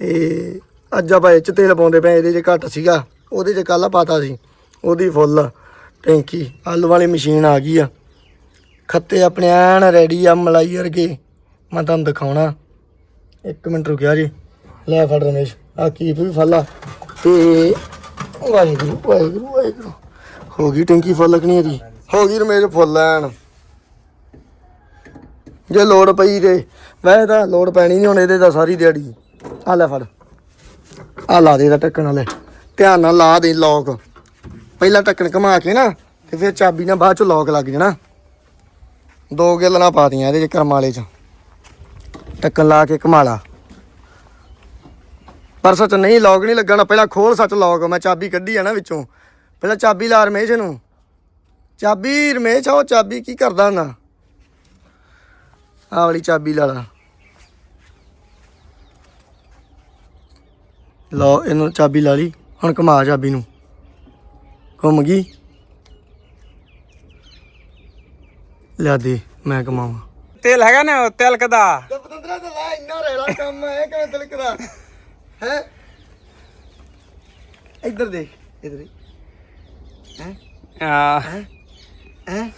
ਤੇ ਅੱਜ ਆਪਾਂ ਇਹ ਚ ਤੇਲ ਪਾਉਂਦੇ ਪਏ ਇਹਦੇ ਚ ਘੱਟ ਸੀਗਾ, ਉਹਦੇ ਚ ਕੱਲ ਪਾਤਾ ਸੀ, ਉਹਦੀ ਫੁੱਲ, ਟੈਂਕੀ, ਆਲੂ ਵਾਲੀ ਮਸ਼ੀਨ ਆ ਗਈ ਆ। ਖੱਤੇ ਆਪਣੇ ਐਨ ਰੈਡੀ ਆ, ਮਲਾਈ ਵਰਗੇ, ਮੈਂ ਤੁਹਾਨੂੰ ਦਿਖਾਉਣਾ। ਇੱਕ ਮਿੰਟ ਰੁਕਿਆ ਜੀ। ਲੈ ਫੜ ਰਮੇਸ਼, ਆ ਕੀਪ ਵੀ ਫੱਲਾ ਤੇ ਵਾਹਿਗੁਰੂ ਵਾਹਿਗੁਰੂ ਵਾਹਿਗੁਰੂ। ਹੋ ਗਈ ਟੈਂਕੀ ਫੁੱਲ ਲੱਗਣੀ ਇਹਦੀ? ਹੋ ਗਈ ਰਮੇਸ਼ ਫੁੱਲ ਐਨ। ਜੇ ਲੋੜ ਪਈ ਤੇ ਵੈਸੇ ਤਾਂ ਲੋੜ ਪੈਣੀ ਨਹੀਂ ਹੁਣ ਇਹਦੇ ਤਾਂ ਸਾਰੀ ਦਿਹਾੜੀ। ਆ ਲੈ ਫੜ। ਆ ਲਾ ਦੇ ਦਾ ਢੱਕਣ ਵਾਲੇ। ਧਿਆਨ ਨਾਲ ਲਾ ਦੇ ਲੋਕ ਪਹਿਲਾਂ ਢੱਕਣ ਘੁਮਾ ਕੇ ਨਾ, ਤੇ ਫਿਰ ਚਾਬੀ ਨਾਲ ਬਾਅਦ ਚ ਲੌਕ ਲੱਗ ਜਾਣਾ। ਦੋ ਗਿੱਲਣਾ ਪਾਤੀਆਂ ਇਹਦੇ ਚ ਕਰਮ ਚ। ਢੱਕਣ ਲਾ ਕੇ ਘੁਮਾਲਾ ਪਰ ਸੱਚ ਨਹੀਂ ਲੌਕ ਨਹੀਂ ਲੱਗਣਾ। ਪਹਿਲਾਂ ਖੋਲ ਸੱਚ ਲੌਕ ਮੈਂ ਚਾਬੀ ਕੱਢੀ ਆ ਨਾ ਵਿੱਚੋਂ। ਪਹਿਲਾਂ ਚਾਬੀ ਲਾ ਰਮੇਸ਼ ਨੂੰ। ਚਾਬੀ ਰਮੇਸ਼ ਉਹ ਚਾਬੀ ਕੀ ਕਰਦਾ ਨਾ ਆ ਵਾਲੀ ਚਾਬੀ ਲਾ ਲਾ। ਲਓ ਇਹਨੂੰ ਚਾਬੀ ਲਾ ਲਈ। ਹੁਣ ਘੁਮਾ ਚਾਬੀ ਨੂੰ। ਘੁੰਮ ਗਈ? ਲਿਆ ਦੇ ਮੈਂ ਘੁਮਾਵਾਂ। ਤੇਲ ਹੈਗਾ ਨਾ ਉਹ ਤਿਲਕ ਦਾ? ਤੇ ਪਤੰਦਰਾ ਤੇ ਲੈ ਇੰਨਾ ਰੇਲਾ ਕੰਮ ਹੈ ਕਿਵੇਂ ਤਿਲਕਦਾ ਹੈ? ਇੱਧਰ ਦੇਖ ਇੱਧਰ ਹੈ? ਆ। ਹੈ?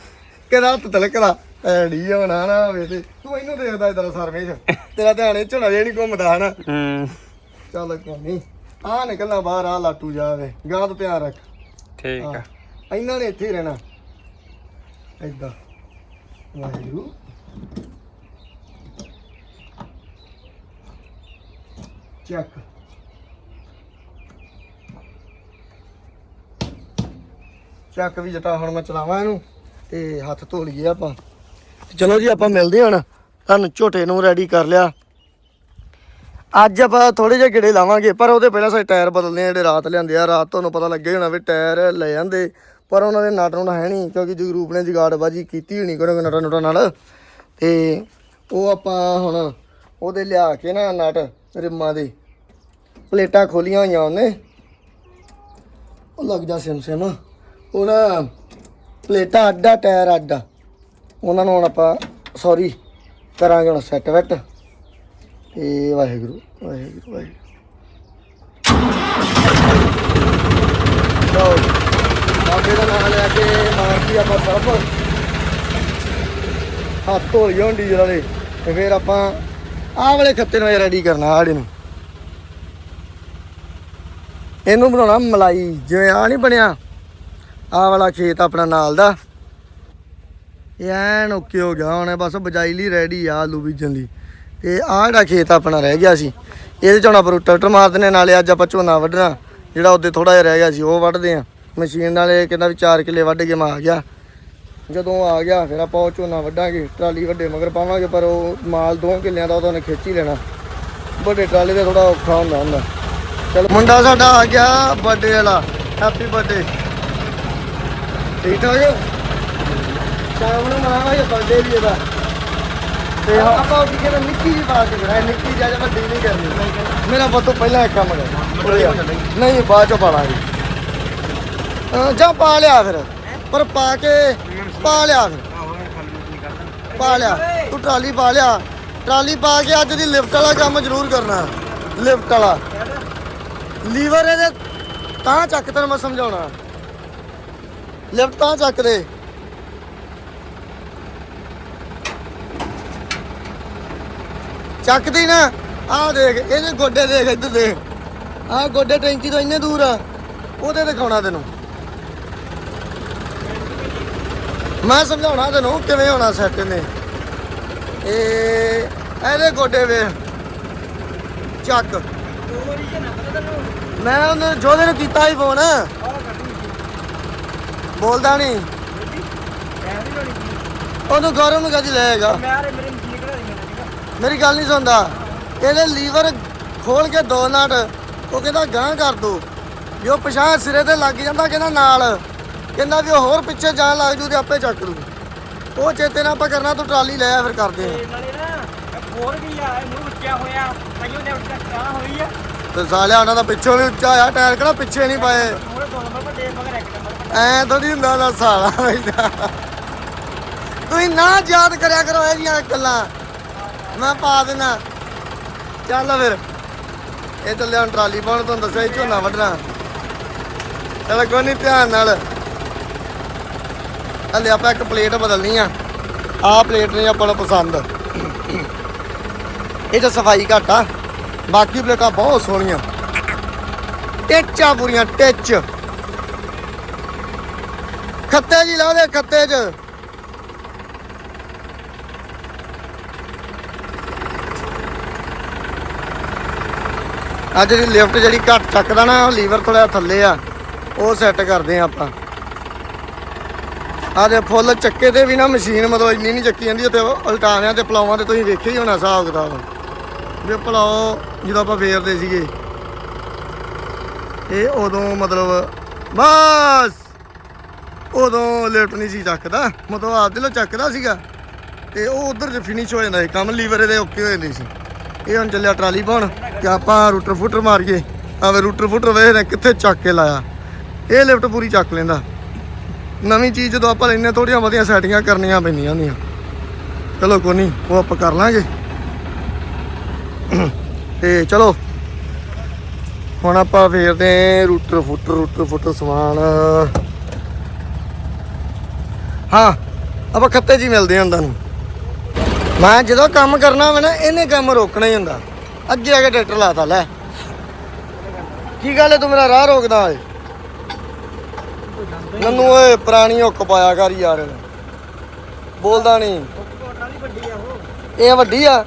ਕਿਹਦਾ ਤੂੰ ਤਿਲਕਦਾ ਐੜੀ ਹੋਣਾ ਨਾ ਹੋਵੇ ਤੇ। ਤੂੰ ਇਹਨੂੰ ਦੇਖਦਾ ਇਧਰ ਸਰਵੇਜ ਤੇਰਾ ਧਿਆਨ ਇਹ ਝੁਣਾ ਜੇ ਨਹੀਂ ਘੁੰਮਦਾ ਹਨਾ? ਹੂੰ। ਚੱਲ ਨਹੀਂ ਆ ਨਿਕਲਣਾ ਬਾਹਰ ਆ ਲਾਟੂ ਜਾਵੇ ਗਾਂ ਤੋਂ ਧਿਆਨ ਰੱਖ। ਠੀਕ ਆ। ਹਾਂ। ਇਹਨਾਂ ਨੇ ਇੱਥੇ ਹੀ ਰਹਿਣਾ। ਏਦਾਂ। ਵਾਹਿਗੁਰੂ। ਚੱਕ। ਚੱਕ ਵੀ ਜਟਾ ਹੁਣ ਮੈਂ ਚਲਾਵਾਂ ਇਹਨੂੰ ਤੇ ਹੱਥ ਧੋ ਲਈਏ ਆਪਾਂ। ਤੇ ਚਲੋ ਜੀ ਆਪਾਂ ਮਿਲਦੇ ਹਾਂ ਹੁਣ। ਤੁਹਾਨੂੰ ਝੋਟੇ ਨੂੰ ਰੈਡੀ ਕਰ ਲਿਆ। ਅੱਜ ਆਪਾਂ ਥੋੜੇ ਜਿਹੇ ਗੇੜੇ ਲਾਵਾਂਗੇ, ਪਰ ਉਹਦੇ ਪਹਿਲਾਂ ਸਾਰੇ ਟਾਇਰ ਬਦਲਨੇ ਆ, ਜਿਹੜੇ ਰਾਤ ਲਿਆਂਦੇ ਆ। ਰਾਤ ਤੁਹਾਨੂੰ ਪਤਾ ਲੱਗਿਆ ਹੋਣਾ ਵੀ ਟਾਇਰ ਲੈ ਜਾਂਦੇ, ਪਰ ਉਹਨਾਂ ਦੇ ਨਟ ਨੂੰ ਹੈ ਨਹੀਂ, ਕਿਉਂਕਿ ਜਗਰੂਪ ਨੇ ਜਗਾੜਬਾਜੀ ਕੀਤੀ ਹੋਣੀ ਕੋਈ ਨਟਾਂ ਨੁਟਾਂ ਨਾਲ। ਤੇ ਉਹ ਆਪਾਂ ਹੁਣ ਉਹਦੇ ਲਿਆ ਕੇ ਨਾ ਨਟ ਰਿਮਾਂ ਦੇ, ਪਲੇਟਾਂ ਖੋਲੀਆਂ ਹੋਈਆਂ ਉਹਨੇ। ਉਹ ਲੱਗ ਜਾ ਸਿਮ ਸਿਮ। ਉਹ ਨਾ ਪਲੇਟਾਂ ਅੱਡਾ, ਟਾਇਰ ਅੱਡਾ। ਉਹਨਾਂ ਨੂੰ ਹੁਣ ਆਪਾਂ ਸੌਰੀ ਕਰਾਂਗੇ ਹੁਣ ਸੈੱਟ ਵੈਟ ਤੇ ਵਾਹਿਗੁਰੂ। ਵਾਹਿਗੁਰੂ ਵਾਹਿਗੁਰੂ। ਲਓ ਬਾਬੇ ਦਾ ਨਾਮ ਲੈ ਕੇ ਮਾਰਦੀ ਆਪਾਂ ਸਰਬ ਹੱਥ ਧੋ ਲਿਓ ਡੀਜ਼ਲ ਵਾਲੇ, ਤੇ ਫਿਰ ਆਪਾਂ ਆਹ ਵਾਲੇ ਖੱਤੇ ਨੂੰ ਰੈਡੀ ਕਰਨਾ ਆੜੇ ਨੂੰ। ਇਹਨੂੰ ਬਣਾਉਣਾ ਮਲਾਈ, ਜਿਵੇਂ ਆ ਨਹੀਂ ਬਣਿਆ ਆ ਵਾਲਾ ਖੇਤ ਆਪਣਾ ਨਾਲ ਦਾ। ਐਨ ਓਕੇ ਹੋ ਗਿਆ ਹੁਣ, ਬਸ ਬਜਾਈ ਲਈ ਰੈਡੀ ਆ, ਆਲੂ ਬੀਜਣ ਲਈ। ਤੇ ਆਹ ਜਿਹੜਾ ਖੇਤ ਆਪਣਾ ਰਹਿ ਗਿਆ ਸੀ ਇਹਦੇ ਚ ਹੁਣ ਆਪਾਂ ਟਰੈਕਟਰ ਮਾਰ ਦਿੰਦੇ ਨਾਲੇ ਅੱਜ ਆਪਾਂ ਝੋਨਾ ਵੱਢਣਾ। ਜਿਹੜਾ ਉਹਦੇ ਥੋੜਾ ਜਿਹਾ ਰਹਿ ਗਿਆ ਸੀ, ਉਹ ਵੱਢਦੇ ਆ ਮਸ਼ੀਨ ਨਾਲੇ ਕਹਿੰਦਾ ਵੀ 4 ਕਿੱਲੇ ਵੱਢ ਕੇ ਮੈਂ ਆ ਗਿਆ। ਜਦੋਂ ਆ ਗਿਆ, ਫਿਰ ਆਪਾਂ ਉਹ ਝੋਨਾ ਵੱਢਾਂਗੇ, ਟਰਾਲੀ ਵੱਡੇ ਮਗਰ ਪਾਵਾਂਗੇ, ਪਰ ਉਹ ਮਾਲ ਦੋ ਕਿੱਲਿਆਂ ਦਾ ਉਹ ਤਾਂ ਉਹਨੇ ਖਿੱਚ ਹੀ ਲੈਣਾ। ਵੱਡੇ ਟਰਾਲੇ ਦਾ ਥੋੜਾ ਔਖਾ ਹੁੰਦਾ ਹੁੰਦਾ। ਚਲ ਮੁੰਡਾ ਸਾਡਾ ਆ ਗਿਆ ਬਰਥਡੇ ਵਾਲਾ। ਹੈਪੀ ਬਰਥਡੇ ਠੀਕ ਠਾਕ? ਸ਼ਾਮ ਨੂੰ ਮਨਾਵਾਂਗੇ ਬਰਥਡੇ ਵੀ ਇਹਦਾ। ਤੇ ਹੁਣ ਆਪਾਂ ਉਹ ਕੀ ਕਹਿੰਦੇ ਨਿੱਕੀ ਜੀ ਪਾ ਕੇ ਕਰਾਏ ਨਿੱਕੀ ਜਿਹੀ ਅਜੇ ਵੱਡੀ ਨਹੀਂ ਕਰਨੀ। ਮੇਰਾ ਬੱਤੋਂ ਪਹਿਲਾਂ ਇੱਕ ਕੰਮ ਕਰ। ਨਹੀਂ ਬਾਅਦ ਚੋਂ ਪਾ ਲਾਂਗੇ। ਅਹ ਜਾਂ ਪਾ ਲਿਆ ਫਿਰ। ਪਰ ਪਾ ਕੇ ਪਾ ਲਿਆ ਫਿਰ। ਪਾ ਲਿਆ। ਤੂੰ ਟਰਾਲੀ ਪਾ ਲਿਆ। ਟਰਾਲੀ ਪਾ ਕੇ ਅੱਜ ਦੀ ਲਿਫਟ ਵਾਲਾ ਕੰਮ ਜ਼ਰੂਰ ਕਰਨਾ। ਲਿਫਟ ਵਾਲਾ। ਲੀਵਰ ਇਹਦੇ ਤਾਂ ਚੱਕ ਤੈਨੂੰ ਮੈਂ ਸਮਝਾਉਣਾ। ਲਿਫਟ ਤਾਂ ਚੱਕ ਦੇ। ਚੱਕਦੀ ਨਾ। ਆਹ ਦੇਖ ਇਹਦੇ ਗੋਡੇ ਦੇਖ ਇੱਧਰ ਦੇਖ। ਆਹ ਗੋਡੇ ਟੈਂਕੀ ਤੋਂ ਇੰਨੇ ਦੂਰ ਆ, ਉਹਦੇ ਦਿਖਾਉਣਾ ਤੈਨੂੰ। ਮੈਂ ਸਮਝਾਉਣਾ ਤੈਨੂੰ ਕਿਵੇਂ ਹੋਣਾ ਸੈੱਟ ਨੇ ਇਹ ਇਹਦੇ ਗੋਡੇ ਵੇ, ਚੱਕ। ਮੈਂ ਉਹਨੂੰ ਜੋਦੇ ਨੂੰ ਕੀਤਾ ਹੀ ਫੋਨ ਬੋਲਦਾ ਨਹੀਂ ਉਹਨੂੰ ਗੌਰਵ ਨੂੰ ਕਦੀ ਲੈਗਾ ਮੇਰੀ ਗੱਲ ਨਹੀਂ ਸੁਣਦਾ। ਇਹਦੇ ਲੀਵਰ ਖੋਲ ਕੇ ਦੋ ਨਟ ਉਹ ਕਹਿੰਦਾ ਗਾਂ ਕਰ ਦੋ। ਜੋ ਪਿਛਾਂ ਸਿਰੇ ਤੇ ਲੱਗ ਜਾਂਦਾ ਕਹਿੰਦਾ ਨਾਲ। ਕਹਿੰਦਾ ਵੀ ਉਹ ਹੋਰ ਪਿੱਛੇ ਜਾਣ ਲੱਗ ਜੂ ਤੇ ਆਪੇ ਚੱਕ ਲੂ। ਉਹ ਚੇਤੇ ਨਾਲ ਆਪਾਂ ਕਰਨਾ ਤੂੰ ਟਰਾਲੀ ਲੈ ਆ ਫਿਰ ਕਰਦੇ ਆ। ਨਾਲੇ ਨਾ ਹੋਰ ਵੀ ਆ ਇਹਨੂੰ ਉੱਚਾ ਹੋਇਆ। ਤਾਈਓ ਨੇ ਉੱਚਾ ਕਰਾ ਹੋਈ ਆ। ਤੇ ਸਾਲਿਆ ਉਹਨਾਂ ਦਾ ਪਿੱਛੋਂ ਵੀ ਉੱਚਾ ਆ ਟਾਇਰ ਕਿਹੜਾ ਪਿੱਛੇ ਨਹੀਂ ਪਾਏ। ਮੂਰੇ ਦੋ ਨੰਬਰ ਵੱਡੇ ਮਗਰ ਇੱਕ ਨੰਬਰ ਐ ਥੋੜੀ ਹੁੰਦਾ ਨਾ ਸਾਲਾ ਤੁਸੀਂ ਨਾ ਯਾਦ ਕਰਿਆ ਕਰੋ ਇਹ ਜੀਆਂ ਗੱਲਾਂ। ਮੈਂ ਪਾ ਦੇਣਾ। ਚੱਲ ਫਿਰ। ਇਹ ਚੱਲਿਆ ਹੁਣ ਟਰਾਲੀ ਪਾਉਣ, ਤੁਹਾਨੂੰ ਦੱਸਿਆ ਸੀ ਝੋਨਾ ਵੱਢਣਾ। ਚਲ ਕੋਈ ਨਹੀਂ ਧਿਆਨ ਨਾਲ। ਹਲੇ ਆਪਾਂ ਇੱਕ ਪਲੇਟ ਬਦਲਣੀ ਆ। ਆਹ ਪਲੇਟ ਨਹੀਂ ਆਪਾਂ ਨੂੰ ਪਸੰਦ। ਇਹ ਤਾਂ ਸਫ਼ਾਈ ਘੱਟ ਆ। ਬਾਕੀ ਪਲੇਟਾਂ ਬਹੁਤ ਸੋਹਣੀਆਂ। ਟਿੱਚਾਂ ਪੂਰੀਆਂ, ਟਿੱਚ। ਖੱਤੇ ਜੀ ਲਾ ਦੇ, ਖੱਤੇ 'ਚ। ਆ ਜਿਹੜੀ ਲਿਫਟ ਜਿਹੜੀ ਘੱਟ ਚੱਕਦਾ ਨਾ, ਉਹ ਲੀਵਰ ਥੋੜਾ ਥੱਲੇ ਆ, ਉਹ ਸੈੱਟ ਕਰਦੇ ਆ ਆਪਾਂ। ਆ ਦੇ ਫੁੱਲ ਚੱਕੇ ਤੇ ਵੀ ਨਾ, ਮਸ਼ੀਨ ਮਤਲਬ ਇੰਨੀ ਨਹੀਂ ਚੱਕੀ ਜਾਂਦੀ ਉੱਤੇ ਉਲਟਾਣਿਆਂ ਤੇ, ਪਲਾਵਾਂ ਤੇ ਤੁਸੀਂ ਵੇਖਿਆ ਹੀ ਹੋਣਾ ਹਿਸਾਬ ਕਿਤਾਬ। ਵੀ ਪਲਾਓ ਜਦੋਂ ਆਪਾਂ ਫੇਰਦੇ ਸੀਗੇ। ਇਹ ਉਦੋਂ ਮਤਲਬ ਬਸ ਉਦੋਂ ਲਿਫਟ ਨਹੀਂ ਸੀ ਚੱਕਦਾ। ਮਤਲਬ ਆਪ ਦਿਲੋਂ ਚੱਕਦਾ ਸੀਗਾ। ਤੇ ਉਹ ਉਧਰ ਜੇ ਫਿਨਿਸ਼ ਹੋ ਜਾਂਦਾ ਸੀ। ਕੰਮ ਲੀਵਰ ਇਹਦੇ ਓਕੇ ਹੋ ਜਾਂਦੇ ਸੀ। ਇਹ ਹੁਣ ਚੱਲਿਆ ਟਰਾਲੀ ਪਾਉਣ। ਤੇ ਆਪਾਂ ਰੂਟਰ ਫੁੱਟਰ ਮਾਰੀਏ, ਆਵੇ ਰੂਟਰ ਫੁੱਟਰ ਵੇਖਦੇ ਕਿੱਥੇ ਚੱਕ ਕੇ ਲਾਇਆ। ਇਹ ਲਿਫਟ ਪੂਰੀ ਚੱਕ ਲੈਂਦਾ। ਨਵੀਂ ਚੀਜ਼ ਜਦੋਂ ਆਪਾਂ ਲੈਨੇ ਥੋੜੀਆਂ ਵਧੀਆ ਸੈਟਿੰਗਾਂ ਕਰਨੀਆਂ ਪੈਂਦੀਆਂ ਹੁੰਦੀਆਂ। ਚਲੋ ਕੋਈ ਨਹੀਂ, ਉਹ ਆਪਾਂ ਕਰ ਲਾਂਗੇ। ਤੇ ਚਲੋ, ਹੁਣ ਆਪਾਂ ਫੇਰਦੇ ਰੂਟਰ ਫੁੱਟਰ ਰੂਟਰ ਫੁੱਟਰ ਸਮਾਨ। ਹਾਂ, ਆਪਾਂ ਖੱਤੇ ਜੀ ਹੀ ਮਿਲਦੇ ਆਂ ਤੁਹਾਨੂੰ ਮੈਂ ਜਦੋਂ ਕੰਮ ਕਰਨਾ ਹੋਵੇ ਨਾ, ਇਹਨੇ ਕੰਮ ਰੋਕਣਾ ਹੀ ਹੁੰਦਾ। ਅੱਗੇ ਆ ਕੇ ਟਰੈਕਟਰ ਲਾਤਾ, ਲੈ। ਕੀ ਗੱਲ ਹੈ, ਤੂੰ ਮੇਰਾ ਰਾਹ ਰੋਕਦਾ ਓਏ ਨੰਨੂ ਓਏ, ਪੁਰਾਣੀ ਹੁੱਕ ਪਾਇਆ ਕਰ ਯਾਰ। ਬੋਲਦਾ ਨਹੀਂ ਵੱਡੀ ਆ ਇਹ ਵੱਡੀ ਆ।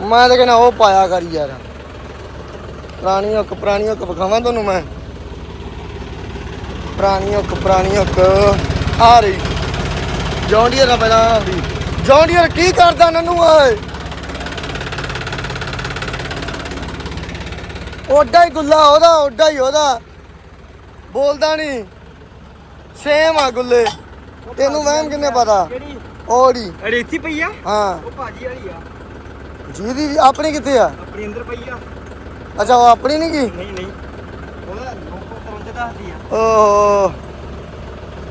ਮੈਂ ਤਾਂ ਕਹਿੰਦਾ ਉਹ ਪਾਇਆ ਕਰ ਯਾਰ। ਪੁਰਾਣੀ ਹੁੱਕ ਪੁਰਾਣੀ ਹੁੱਕ ਵਿਖਾਵਾਂ ਤੁਹਾਨੂੰ ਮੈਂ? ਪੁਰਾਣੀ ਹੁੱਕ ਪੁਰਾਣੀ ਹੁੱਕ। ਆ ਰਹੀ। ਜੌਂਡੀਅਰ ਆ ਪਹਿਲਾਂ। ਆਉਂਦੀ ਜੌਂਡੀਅਰ ਕੀ ਕਰਦਾ ਨੰਨੂ ਓਏ? ਓਡਾ ਹੀ ਗੁੱਲਾ ਉਹਦਾ ਓਡਾ ਹੀ ਉਹਦਾ। ਬੋਲਦਾ ਨਹੀਂ ਸੇਮ ਆ ਗੁੱਲੇ। ਤੈਨੂੰ ਵਹਿਮ ਕਿੰਨੇ ਪਤਾ? ਕਿਹੜੀ? ਓੜੀ ਰੇਤੀ ਪਈ ਆ? ਹਾਂ। ਉਹ ਭਾਜੀ ਵਾਲੀ ਆ। ਜਿਹਦੀ ਆਪਣੀ ਕਿੱਥੇ ਆ? ਆਪਣੀ ਅੰਦਰ ਪਈ ਆ। ਅੱਛਾ ਉਹ ਆਪਣੀ ਨਹੀਂ ਗਈ ਨਹੀਂ ਨਹੀਂ। ਉਹਦਾ ਲੋਕੋ ਤਰੰਦੇ ਦੱਸਦੀ ਆ। ਓਹੋ।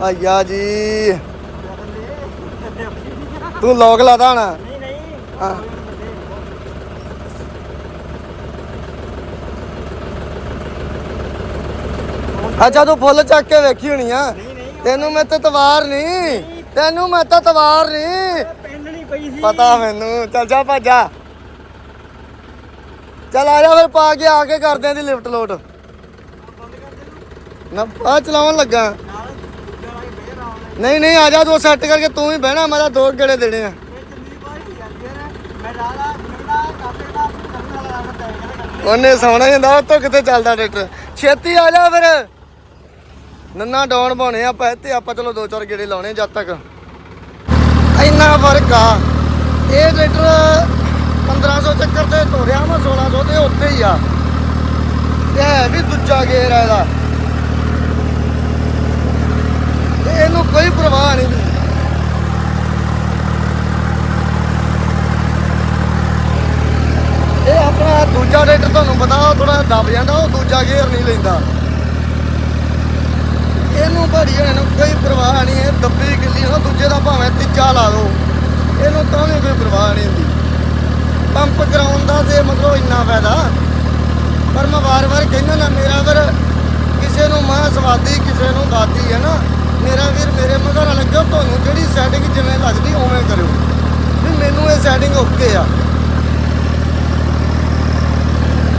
ਆਇਆ ਜੀ। ਤੂੰ ਲੋਕ ਲਾਦਾ ਹਣਾ? ਨਹੀਂ ਨਹੀਂ। ਹਾਂ। ਅੱਛਾ ਤੂੰ ਫੁੱਲ ਚੱਕ ਕੇ ਵੇਖੀ ਹੋਣੀ ਆ। ਤੈਨੂੰ ਮੈਂ ਤੇ ਤਵਾਰ ਨਹੀਂ। ਤੈਨੂੰ ਮੈਂ ਤਾਂ ਤਵਾਰ ਨਹੀਂ। ਪੈਨ ਨਹੀਂ ਪਈ ਸੀ। ਪਤਾ ਮੈਨੂੰ। ਚੱਲ ਜਾ ਭੱਜਾ ਚੱਲ ਆ ਜਾ ਫਿਰ ਪਾ ਕੇ ਆ ਕੇ ਕਰਦੇ ਆਂ ਦੀ ਲਿਫਟ ਲੋਡ ਨਾ ਆ ਚਲਾਉਣ ਲੱਗਾ। ਨਹੀਂ ਨਹੀਂ ਆ ਜਾ ਤੂੰ ਸੈੱਟ ਕਰਕੇ ਤੂੰ ਹੀ ਬਹਿਣਾ ਮੈਂ ਤਾਂ ਦੋ ਗੇੜੇ ਦੇਣੇ ਆ। ਜਾਂਦੀ ਮੇਰਾ ਉਹਨੇ ਸੌਣਾ ਹੁੰਦਾ ਉਹ ਤੋਂ ਕਿਤੇ ਚੱਲਦਾ ਟਰੈਕਟਰ ਛੇਤੀ ਆ ਜਾ ਫਿਰ। ਨੰਨਾ ਡਾਉਣ ਪਾਉਣੇ ਆਪਾਂ ਤੇ ਆਪਾਂ ਚਲੋ ਦੋ ਚਾਰ ਗੇੜੇ ਲਾਉਣੇ ਜਦ ਤੱਕ। ਇੰਨਾ ਫ਼ਰਕ ਆ। ਇਹ ਟਰੈਕਟਰ 1500 ਚੱਕਰ ਤੇ ਤੋਰਿਆ ਮੈਂ 1600 ਤੇ ਉੱਥੇ ਹੀ ਆ। ਤੇ ਹੈ ਵੀ ਦੂਜਾ ਗੇਅਰ ਆ ਇਹਦਾ। ਤੇ ਇਹਨੂੰ ਕੋਈ ਪਰਵਾਹ ਨਹੀਂ ਇਹ ਆਪਣਾ ਦੂਜਾ ਟਰੈਕਟਰ ਤੁਹਾਨੂੰ ਪਤਾ, ਉਹ ਥੋੜਾ ਦਬ ਜਾਂਦਾ, ਉਹ ਦੂਜਾ ਗੇਅਰ ਨਹੀਂ ਲੈਂਦਾ। ਇਹਨੂੰ ਭੜੀ ਹੋਣੇ ਨੂੰ ਕੋਈ ਪਰਵਾਹ ਨਹੀਂ, ਇਹ ਦੱਬੀ ਗਿੱਲੀ ਹੋ ਦੂਜੇ ਦਾ ਭਾਵੇਂ ਤੀਜਾ ਲਾ ਲਓ ਇਹਨੂੰ ਤਾਂ ਵੀ ਕੋਈ ਪਰਵਾਹ ਨਹੀਂ ਹੁੰਦੀ। ਪੰਪ ਕਰਾਉਣ ਦਾ ਤੇ ਮਤਲਬ ਇੰਨਾ ਫਾਇਦਾ। ਪਰ ਮੈਂ ਵਾਰ-ਵਾਰ ਕਹਿੰਦਾ ਨਾ, ਮੇਰਾ ਵੀਰ ਕਿਸੇ ਨੂੰ ਮਾਂ ਸਵਾਦੀ ਕਿਸੇ ਨੂੰ ਦਾਦੀ ਹੈ ਨਾ, ਮੇਰਾ ਵੀਰ ਮੇਰੇ ਮਗਰ ਨਾ ਲੱਗਿਓ, ਤੁਹਾਨੂੰ ਜਿਹੜੀ ਸੈਟਿੰਗ ਜਿਵੇਂ ਲੱਗਦੀ ਉਵੇਂ ਕਰਿਓ। ਵੀ ਮੈਨੂੰ ਇਹ ਸੈਟਿੰਗ ਓਕੇ ਆ।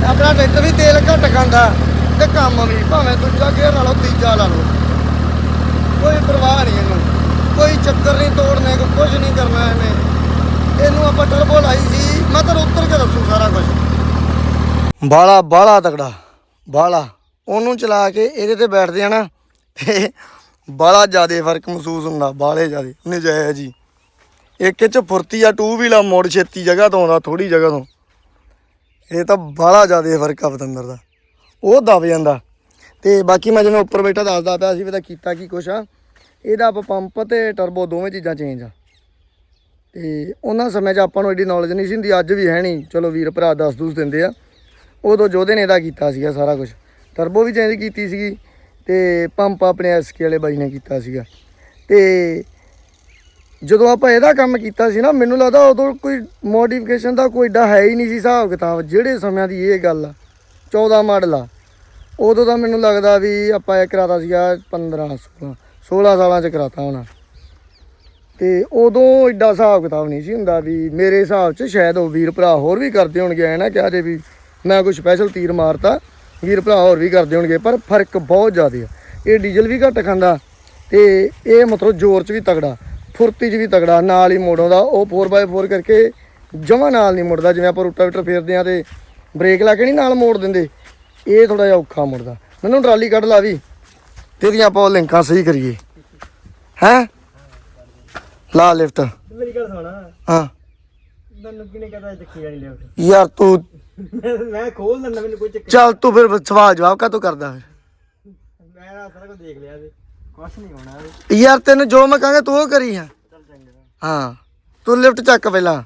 ਆਪਣਾ ਟਰੈਕਟਰ ਵੀ ਤੇਲ ਘੱਟ ਖਾਂਦਾ ਤੇ ਕੰਮ ਵੀ, ਭਾਵੇਂ ਦੂਜਾ ਗੇਅਰ ਲਾ ਲਓ, ਤੀਜਾ ਲਾ ਲਓ। ਕੋਈ ਪਰਵਾਹ ਨਹੀਂ ਇਹਨੂੰ। ਕੋਈ ਚੱਕਰ ਨਹੀਂ ਤੋੜਨੇ ਕੋ ਕੁਝ ਨਹੀਂ ਕਰਨਾ ਇਹਨੇ। ਇਹਨੂੰ ਆਪਾਂ ਟਰਬੋ ਲਾਈ ਸੀ। ਮੈਂ ਤਾਂ ਉੱਤਰ ਕੇ ਦੱਸੂ ਸਾਰਾ ਕੁਝ ਬਾਲਾ ਬਾਲਾ ਤਕੜਾ, ਬਾਲਾ। ਉਹਨੂੰ ਚਲਾ ਕੇ ਇਹਦੇ ਤੇ ਬੈਠਦੇ ਆ ਨਾ, ਤੇ ਬਾਲਾ ਜ਼ਿਆਦਾ ਫ਼ਰਕ ਮਹਿਸੂਸ ਹੁੰਦਾ, ਬਾਲੇ ਜ਼ਿਆਦਾ, ਨਜਾਇਜ਼ ਜੀ। ਇੱਕ ਚ ਫੁਰਤੀ ਆ ਟੂ ਵੀਲਾ ਮੋੜ ਛੇਤੀ ਜਗ੍ਹਾ ਤੋਂ ਆਉਂਦਾ ਥੋੜੀ ਜਗ੍ਹਾ ਤੋਂ। ਇਹ ਤਾਂ ਬਾਹਲਾ ਜ਼ਿਆਦਾ ਫ਼ਰਕ ਆ ਪਤੰਦਰ ਦਾ। ਉਹ ਦਬ ਜਾਂਦਾ। ਤੇ ਬਾਕੀ ਮੈਂ ਜਿਵੇਂ ਉੱਪਰ ਬੈਠਾ, ਦੱਸਦਾ ਪਿਆ ਸੀ ਵੀ ਤਾਂ ਕੀਤਾ ਕੀ ਕੁਛ ਆ। ਇਹਦਾ ਆਪਾਂ ਪੰਪ ਤੇ ਟਰਬੋ ਦੋਵੇਂ ਚੀਜ਼ਾਂ ਚੇਂਜ ਆ। ਤੇ ਉਹਨਾਂ ਸਮੇਂ 'ਚ ਆਪਾਂ ਨੂੰ ਐਡੀ ਨੌਲੇਜ ਨਹੀਂ ਸੀ ਹੁੰਦੀ, ਅੱਜ ਵੀ ਹੈ ਨਹੀਂ। ਚਲੋ ਵੀਰ ਭਰਾ ਦੱਸ ਦੂਸ ਦਿੰਦੇ ਆ। ਉਦੋਂ ਜੋਧੇ ਨੇ ਇਹਦਾ ਕੀਤਾ ਸੀਗਾ ਸਾਰਾ ਕੁਝ ਟਰਬੋ ਵੀ ਚੇਂਜ ਕੀਤੀ ਸੀਗੀ ਤੇ ਪੰਪ ਆਪਣੇ ਐਸਕੇ ਵਾਲੇ ਬਾਈ ਨੇ ਕੀਤਾ ਸੀਗਾ। ਤੇ ਜਦੋਂ ਆਪਾਂ ਇਹਦਾ ਕੰਮ ਕੀਤਾ ਸੀ ਨਾ, ਮੈਨੂੰ ਲੱਗਦਾ ਉਦੋਂ ਕੋਈ ਮੋਡੀਫਿਕੇਸ਼ਨ ਦਾ ਕੋਈ ਏਡਾ ਹੈ ਹੀ ਨਹੀਂ ਸੀ ਹਿਸਾਬ ਕਿਤਾਬ, ਜਿਹੜੇ ਸਮਿਆਂ ਦੀ ਇਹ ਗੱਲ ਆ 14 ਮਾਡਲ ਆ। ਉਦੋਂ ਤਾਂ ਮੈਨੂੰ ਲੱਗਦਾ ਵੀ ਆਪਾਂ ਇਹ ਕਰਾਤਾ ਸੀਗਾ 15 16 16 ਸਾਲਾਂ ਚ ਕਰਾਤਾ ਹੋਣਾ ਤੇ ਉਦੋਂ ਐਡਾ ਹਿਸਾਬ ਕਿਤਾਬ ਨਹੀਂ ਸੀ ਹੁੰਦਾ ਵੀ ਮੇਰੇ ਹਿਸਾਬ ਚ ਸ਼ਾਇਦ ਉਹ ਵੀਰ ਭਰਾ ਹੋਰ ਵੀ ਕਰਦੇ ਹੋਣਗੇ, ਐ ਨਾ ਕਿਹਾ ਜੇ ਵੀ ਮੈਂ ਕੋਈ ਸਪੈਸ਼ਲ ਤੀਰ ਮਾਰਤਾ, ਵੀਰ ਭਰਾ ਹੋਰ ਵੀ ਕਰਦੇ ਹੋਣਗੇ, ਪਰ ਫ਼ਰਕ ਬਹੁਤ ਜ਼ਿਆਦਾ ਆ। ਇਹ ਡੀਜ਼ਲ ਵੀ ਘੱਟ ਖਾਂਦਾ ਤੇ ਇਹ ਮਤਲਬ ਜ਼ੋਰ ਚ ਵੀ ਤਗੜਾ, ਫੁਰਤੀ ਚ ਵੀ ਤਗੜਾ, ਨਾਲ ਹੀ ਮੋੜ ਆਉਂਦਾ ਉਹ 4x4 ਕਰਕੇ ਜਮਾ ਨਾਲ ਨਹੀਂ ਮੁੜਦਾ, ਜਿਵੇਂ ਆਪਾਂ ਰੋਟਾਵੇਟਰ ਫੇਰਦੇ ਆ ਤੇ ਬ੍ਰੇਕ ਲਾ ਕੇ ਨਹੀਂ ਨਾਲ ਮੋੜ ਦਿੰਦੇ, ਇਹ ਥੋੜਾ ਜਿਹਾ ਔਖਾ ਮੁੜਦਾ। ਮੈਨੂੰ ਟਰਾਲੀ ਕੱਢ ਲਾ ਵੀ। ਤੇਰੀਆਂ ਉਹ ਲਿੰਕਾਂ ਸਹੀ ਕਰੀਏ। ਹੈ? ਲਾ ਲਿਫਟ। ਮੇਰੀ ਗੱਲ ਸੁਣਾ। ਹਾਂ। ਮੈਨੂੰ ਕਿਨੇ ਕਹਦਾ ਚੱਕੀ ਜਾਣੀ ਲਿਆ ਯਾਰ ਤੂੰ ਮੈਂ ਖੋਲ ਦਿੰਦਾ ਮੈਨੂੰ ਕੋਈ ਚੱਕਰ ਚੱਲ ਤੂੰ ਫਿਰ ਸਵਾਲ ਜਵਾਬ ਕਾ ਤੂੰ ਕਰਦਾ ਮੈਂ ਨਾ ਸਾਰਾ ਕੁਝ ਦੇਖ ਲਿਆ ਤੇ ਕੁਛ ਨਹੀਂ ਹੋਣਾ ਵੀ ਯਾਰ ਤੈਨੂੰ ਜੋ ਮੈਂ ਕਹਾਂਗਾ ਤੂੰ ਉਹ ਕਰੀ ਹਾਂ ਹਾਂ। ਤੂੰ ਲਿਫਟ ਚੱਕ ਪਹਿਲਾਂ।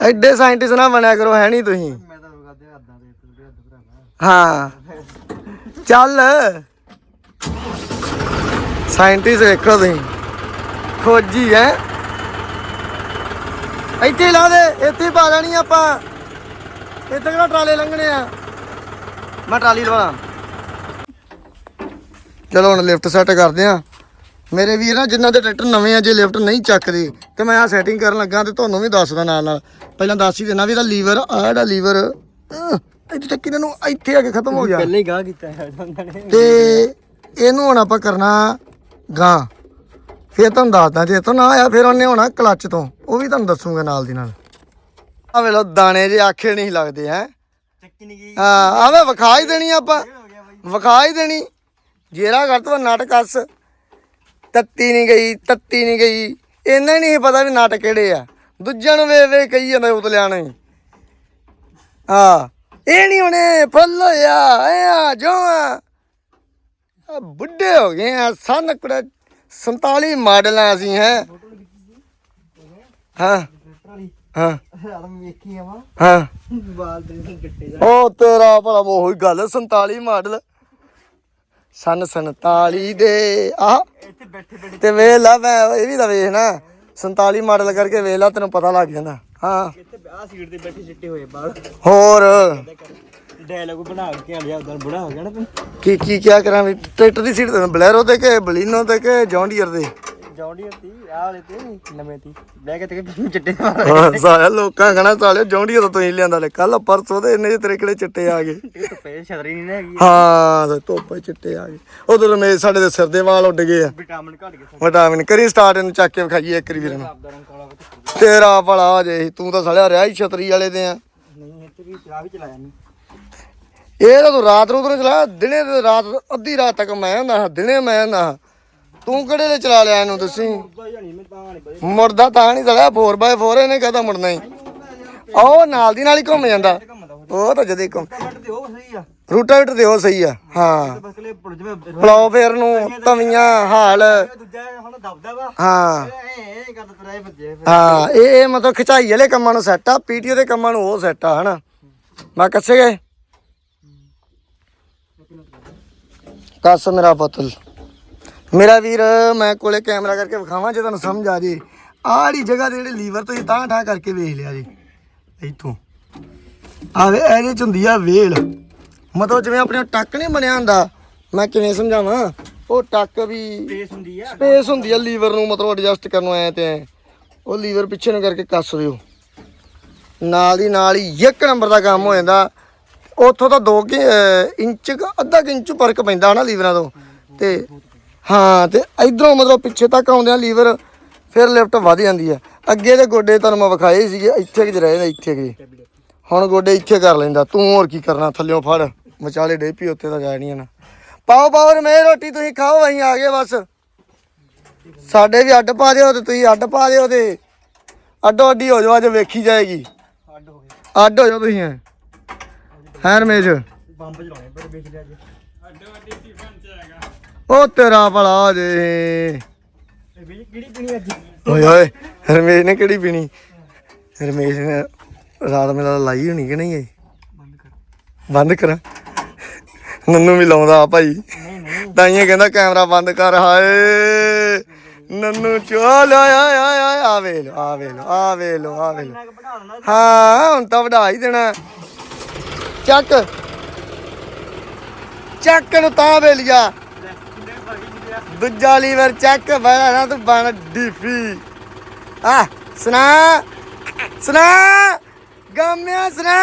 ਐਡੇ ਸਾਇੰਟਿਸਟ ਨਾ ਬਣਿਆ ਕਰੋ ਹੈ ਨਹੀਂ ਤੁਸੀਂ। ਮੈਂ ਤਾਂ ਕਰਦੇ ਹੱਦਾਂ ਦੇ ਹਾਂ। ਚੱਲ। ਸਾਇੰਟਿਸਟ ਵੇਖੋ ਤੁਸੀਂ। ਖੋਜੀ ਹੈ। ਇੱਥੇ ਹੀ ਲਾ ਦੇ ਇੱਥੇ ਹੀ ਪਾ ਲੈਣੀ ਆਪਾਂ। ਇੱਥੇ ਕਿਹੜਾ ਟਰਾਲੇ ਲੰਘਣੇ ਆ? ਮੈਂ ਟਰਾਲੀ ਲਵਾਂ ਚਲੋ ਹੁਣ ਲਿਫਟ ਸੈੱਟ ਕਰਦੇ ਆ। ਮੇਰੇ ਵੀਰ ਨਾ ਜਿਨ੍ਹਾਂ ਦੇ ਟਰੈਕਟਰ ਨਵੇਂ ਆ ਜੇ ਲਿਫਟ ਨਹੀਂ ਚੱਕਦੇ ਤੇ ਮੈਂ ਆ ਸੈਟਿੰਗ ਕਰਨ ਲੱਗਾ ਤੇ ਤੁਹਾਨੂੰ ਵੀ ਦੱਸਦਾ ਨਾਲ ਨਾਲ। ਪਹਿਲਾਂ ਦੱਸ ਹੀ ਦੇਣਾ ਵੀ ਇਹਦਾ ਲੀਵਰ ਆ ਜਿਹੜਾ ਲੀਵਰ ਇੱਥੇ ਚੱਕੀ ਨੂੰ ਇੱਥੇ ਆ ਕੇ ਖਤਮ ਹੋ ਗਿਆ। ਪਹਿਲੇ ਹੀ ਗਾਹ ਕੀਤਾ ਤੇ ਇਹਨੂੰ ਹੁਣ ਆਪਾਂ ਕਰਨਾ ਗਾਂ। ਫਿਰ ਤੁਹਾਨੂੰ ਦੱਸਦਾ ਜੇ ਤੋਂ ਨਾ ਆਇਆ ਫਿਰ ਉਹਨੇ ਹੋਣਾ ਕਲੱਚ ਤੋਂ। ਉਹ ਵੀ ਤੁਹਾਨੂੰ ਦੱਸੂਗਾ ਨਾਲ ਦੀ ਨਾਲ। ਆ ਵੇਲੋ ਦਾਣੇ ਜੇ ਆਖੇ ਨਹੀਂ ਲੱਗਦੇ ਹੈ। ਹਾਂ ਆਵੇ ਵਿਖਾ ਹੀ ਦੇਣੀ ਆਪਾਂ। ਵਿਖਾ ਹੀ ਦੇਣੀ। ਜੇਰਾ ਕਰ ਤੋ ਨਟ ਕੱਸ। ਤੱਤੀ ਨਹੀਂ ਗਈ ਤੱਤੀ ਨਹੀਂ ਗਈ। ਇਹਨਾਂ ਨਹੀਂ ਪਤਾ ਵੀ ਨਟ ਕਿਹੜੇ ਆ। ਦੂਜਿਆਂ ਨੂੰ ਵੇ ਵੇ ਕਹੀ ਜਾਂਦਾ ਉਤਲਿਆਂ ਨੇ। ਹਾਂ ਇਹ ਨਹੀਂ ਹੁਣੇ। ਫੁੱਲ ਹੋਇਆ ਐ ਆ ਜੋ ਆ ਆ ਬੁੱਢੇ ਹੋ ਗਏ ਆ ਸਨ ਕੁੜਾ 47 ਮਾਡਲਾਂ ਅਸੀਂ ਹੈ? ਹਾਂ। ਹਾਂ। ਹਾਂ। ਬਾਲ ਦੇ ਨੂੰ ਗਿੱਟੇ ਜਾ। ਉਹ ਤੇਰਾ ਭਲਾ ਉਹੀ ਗੱਲ 47 ਮਾਡਲ। ਸਨ 47 ਦੇ ਆ ਇੱਥੇ ਬੈਠੇ ਬੈਠੇ। ਤੇ ਵੇਖ ਲਾ ਮੈਂ ਇਹ ਵੀ ਤਾਂ ਵੇਖ ਨਾ 47 ਮਾਡਲ ਕਰਕੇ ਵੇਖ ਲਾ ਤੈਨੂੰ ਪਤਾ ਲੱਗ ਜਾਂਦਾ। ਹਾਂ। ਇੱਥੇ ਆ ਸੀਟ ਤੇ ਬੈਠੇ ਚਿੱਟੇ ਹੋਏ ਬਾਲ ਹੋਰ। ਡਾਇਲੌਗ ਬਣਾ ਕੇ ਆ ਲਿਆ ਉਦੋਂ ਬੁੜਾ ਹੋ ਗਿਆ ਨਾ ਤੂੰ। ਕੀ ਕੀ ਕਿਆ ਕਰਾਂ ਵੀ ਟਰੈਕਟਰ ਦੀ ਸੀਟ ਤੇ ਬਲੈਰੋ ਤੇ ਕਿ ਬਲੀਨੋ ਤੇ ਕਿ ਜੌਂਡੀਅਰ ਦੇ? ਜੌਂਡੀਅਰ ਤੀ ਆ ਵਾਲੇ ਤੇ ਨਵੇਂ ਤੀ ਬਹਿ ਕੇ ਤੇ ਚਿੱਟੇ ਹਾਂ ਸਾਰਾ ਲੋਕਾਂ ਕਹਣਾ ਸਾਲਿਓ ਜੌਂਡੀਅਰ ਤੋਂ ਤੁਸੀਂ ਲਿਆਂਦਾ ਲੈ ਕੱਲ ਪਰਸੋਂ ਦੇ ਇੰਨੇ ਤੇਰੇ ਕਿਹੜੇ ਚਿੱਟੇ ਆ ਗਏ। ਤੇ ਪਏ ਛਤਰੀ ਨਹੀਂ ਨਾ ਹੈਗੀ। ਹਾਂ ਤੇ ਧੁੱਪੇ ਚਿੱਟੇ ਆ ਗਏ। ਉਦੋਂ ਮੇਰੇ ਸਾਡੇ ਦੇ ਸਿਰ ਦੇ ਵਾਲ ਉੱਡ ਗਏ ਆ। ਵਿਟਾਮਿਨ ਘਟ ਗਏ ਵਿਟਾਮਿਨ ਕਰੀ ਸਟਾਰਟ ਇਹਨੂੰ ਚੱਕ ਕੇ ਵਿਖਾਈਏ ਇੱਕ ਵਾਰੀ ਨੂੰ। ਤੇਰਾ ਭਲਾ ਹੋ ਜੇ ਤੂੰ ਤਾਂ ਸੜਿਆ ਰਿਹਾ ਹੀ ਛਤਰੀ ਵਾਲੇ ਦੇ ਆ। ਨਹੀਂ ਇੱਥੇ ਵੀ ਚਲਾ ਵੀ ਚਲਾਇਆ ਨਹੀਂ ਇਹ ਤਾਂ ਤੂੰ ਰਾਤ ਨੂੰ ਉਧਰੋਂ ਚਲਾ ਦਿਨੇ ਤੇ ਰਾਤ ਅੱਧੀ ਰਾਤ ਤੱਕ ਮੈਂ ਹੁੰਦਾ ਹਾਂ, ਦਿਨੇ ਮੈਂ ਹੁੰਦਾ ਹਾਂ। ਤੂੰ ਕਿਹੜੇ ਨੇ ਚਲਾ ਲਿਆ ਇਹਨੂੰ ਤੁਸੀਂ? ਉਦਾਂ ਤਾਂ ਨਹੀਂ ਬਈ ਮੁੜਦਾ ਤਾਂ ਨਹੀਂ ਚਲਿਆ 4x4 ਇਹਨੇ ਕਹਦਾ ਮੁੜਨਾ ਹੀ। ਉਹ ਨਾਲ ਦੀ ਨਾਲ ਹੀ ਘੁੰਮ ਜਾਂਦਾ। ਘੁੰਮਦਾ ਉਹ ਉਹ ਤਾਂ ਜਦੇ ਘੁੰਮ ਟਮਾਟਰ ਤੇ ਸਹੀ ਆ ਦੇ ਉਹ ਸਹੀ ਆ ਹਾਂ। ਬਸ ਪਲਾਉ ਫੇਰ ਨੂੰ ਤਵੀਆਂ ਹਾਲ। ਹਾਂ। ਹਾਂ ਇਹ ਇਹ ਮਤਲਬ ਖਿਚਾਈ ਵਾਲੇ ਕੰਮਾਂ ਨੂੰ ਸੈੱਟ ਆ ਪੀਟੀਓ ਦੇ ਕੰਮਾਂ ਨੂੰ ਉਹ ਸੈੱਟ ਆ ਹਨਾ। ਮੈਂ ਕੱਸੇ ਗਏ? ਕੱਸ ਮੇਰਾ ਪੁੱਤਲ ਮੇਰਾ ਵੀਰ ਮੈਂ ਕੋਲੇ ਕੈਮਰਾ ਕਰਕੇ ਵਿਖਾਵਾਂ ਜੇ ਤੁਹਾਨੂੰ ਸਮਝ ਆ ਜੇ। ਆੜੀ ਜਗ੍ਹਾ ਦੇ ਜਿਹੜੇ ਲੀਵਰ ਤੁਸੀਂ ਤਾਂ ਠਾ ਕਰਕੇ ਵੇਖ ਲਿਆ ਜੀ। ਇੱਥੋਂ। ਆਵੇ ਇਹਦੇ ਚ ਹੁੰਦੀ ਆ ਵੇਲ। ਮਤਲਬ ਜਿਵੇਂ ਆਪਣੇ ਟੱਕ ਨਹੀਂ ਬਣਿਆ ਹੁੰਦਾ। ਮੈਂ ਕਿਵੇਂ ਸਮਝਾਵਾਂ? ਉਹ ਟੱਕ ਵੀ ਸਪੇਸ ਹੁੰਦੀ ਆ। ਸਪੇਸ ਹੁੰਦੀ ਆ ਲੀਵਰ ਨੂੰ ਮਤਲਬ ਐਡਜਸਟ ਕਰਨ ਨੂੰ ਐ ਤੇ ਐਂ। ਉਹ ਲੀਵਰ ਪਿੱਛੇ ਨੂੰ ਕਰਕੇ ਕੱਸ ਦਿਓ। ਨਾਲ ਦੀ ਨਾਲ ਹੀ ਇੱਕ ਨੰਬਰ ਦਾ ਕੰਮ ਹੋ ਜਾਂਦਾ। ਉੱਥੋਂ ਤਾਂ 2 ਇੰਚ ਕੁ- ਅੱਧਾ ਕੁ ਇੰਚ ਫ਼ਰਕ ਪੈਂਦਾ ਹਨਾ ਲੀਵਰਾਂ ਤੋਂ। ਤੇ ਹਾਂ ਤੇ ਇਧਰੋਂ ਮਤਲਬ ਪਿੱਛੇ ਤੱਕ ਆਉਂਦੇ ਆ ਲੀਵਰ ਫਿਰ ਲਿਫਟ ਵੱਧ ਜਾਂਦੀ ਆ। ਅੱਗੇ ਦੇ ਗੋਡੇ ਤੁਹਾਨੂੰ ਮੈਂ ਵਿਖਾਏ ਸੀਗੇ ਇੱਥੇ ਕਿ ਰਹੇ ਨੇ ਇੱਥੇ ਕਿ ਹੁਣ ਗੋਡੇ ਇੱਥੇ ਕਰ ਲੈਂਦਾ ਤੂੰ ਹੋਰ ਕੀ ਕਰਨਾ ਥੱਲਿਓਂ ਫੜ ਵਿਚਾਲੇ ਡੇਪੀ ਉੱਤੇ ਤਾਂ ਜਾਣੀ ਆ ਨਾ ਪਾਓ ਪਾਓ ਰਮੇ ਰੋਟੀ ਤੁਸੀਂ ਖਾਓ ਅਸੀਂ ਆ ਗਏ ਬਸ। ਸਾਡੇ ਵੀ ਅੱਡ ਪਾ ਦਿਓ ਤੇ ਤੁਸੀਂ ਅੱਡ ਪਾ ਦਿਓ ਤੇ ਅੱਡੋ ਅੱਡੀ ਹੋ ਜਾਓ ਅੱਜ ਵੇਖੀ ਜਾਏਗੀ। ਅੱਡ ਹੋ ਗਏ। ਅੱਡ ਹੋ ਜਾਓ ਤੁਸੀਂ ਹੈ ਰਮੇਸ਼? ਬੰਬ ਚਲਾਉਣੇ ਪਰ ਵੇਖ ਲਿਆ ਜੀ। ਉਹ ਤੇਰਾ ਭਲਾ ਜੇ। ਇਹ ਵੀ ਕਿਹੜੀ ਪੀਣੀ ਅੱਜ? ਓਏ ਓਏ ਰਮੇਸ਼ ਨੇ ਕਿਹੜੀ ਪੀਣੀ? ਰਮੇਸ਼ ਨੇ ਰਾਤ ਮੇਲਾ ਲਾਈ ਹੋਣੀ ਕਿ ਨਹੀਂ ਇਹ? ਬੰਦ ਕਰ। ਬੰਦ ਕਰਾਂ। ਨੰਨੂ ਵੀ ਲਾਉਂਦਾ ਆ ਭਾਈ। ਨਹੀਂ ਨਹੀਂ। ਤਾਈਆਂ ਕਹਿੰਦਾ ਕੈਮਰਾ ਬੰਦ ਕਰ ਹਾਏ। ਨੰਨੂ ਚੋਲ ਓਏ ਓਏ ਓਏ ਆ ਵੇ ਲੋ ਆ ਵੇ ਲੋ ਆ ਵੇ ਲੋ ਆ ਵੇ ਲੋ ਹਾਂ ਹੁਣ ਤਾਂ ਵਧਾ ਹੀ ਦੇਣਾ। ਚੱਕ। ਚੱਕ ਨੂੰ ਤਾਂ ਵੇ ਲਿਆ ਕਿੰਨੇ ਭਾਗੀ ਜਿੱਦਿਆ ਦੂਜਾ ਲੀਵਰ ਚੱਕ ਬੜਾ ਨਾ ਤੂੰ ਬਣ ਡੀਫੀ ਆ ਸੁਣਾ। ਸੁਣਾ। ਗਾਮਿਆ ਸੁਣਾ।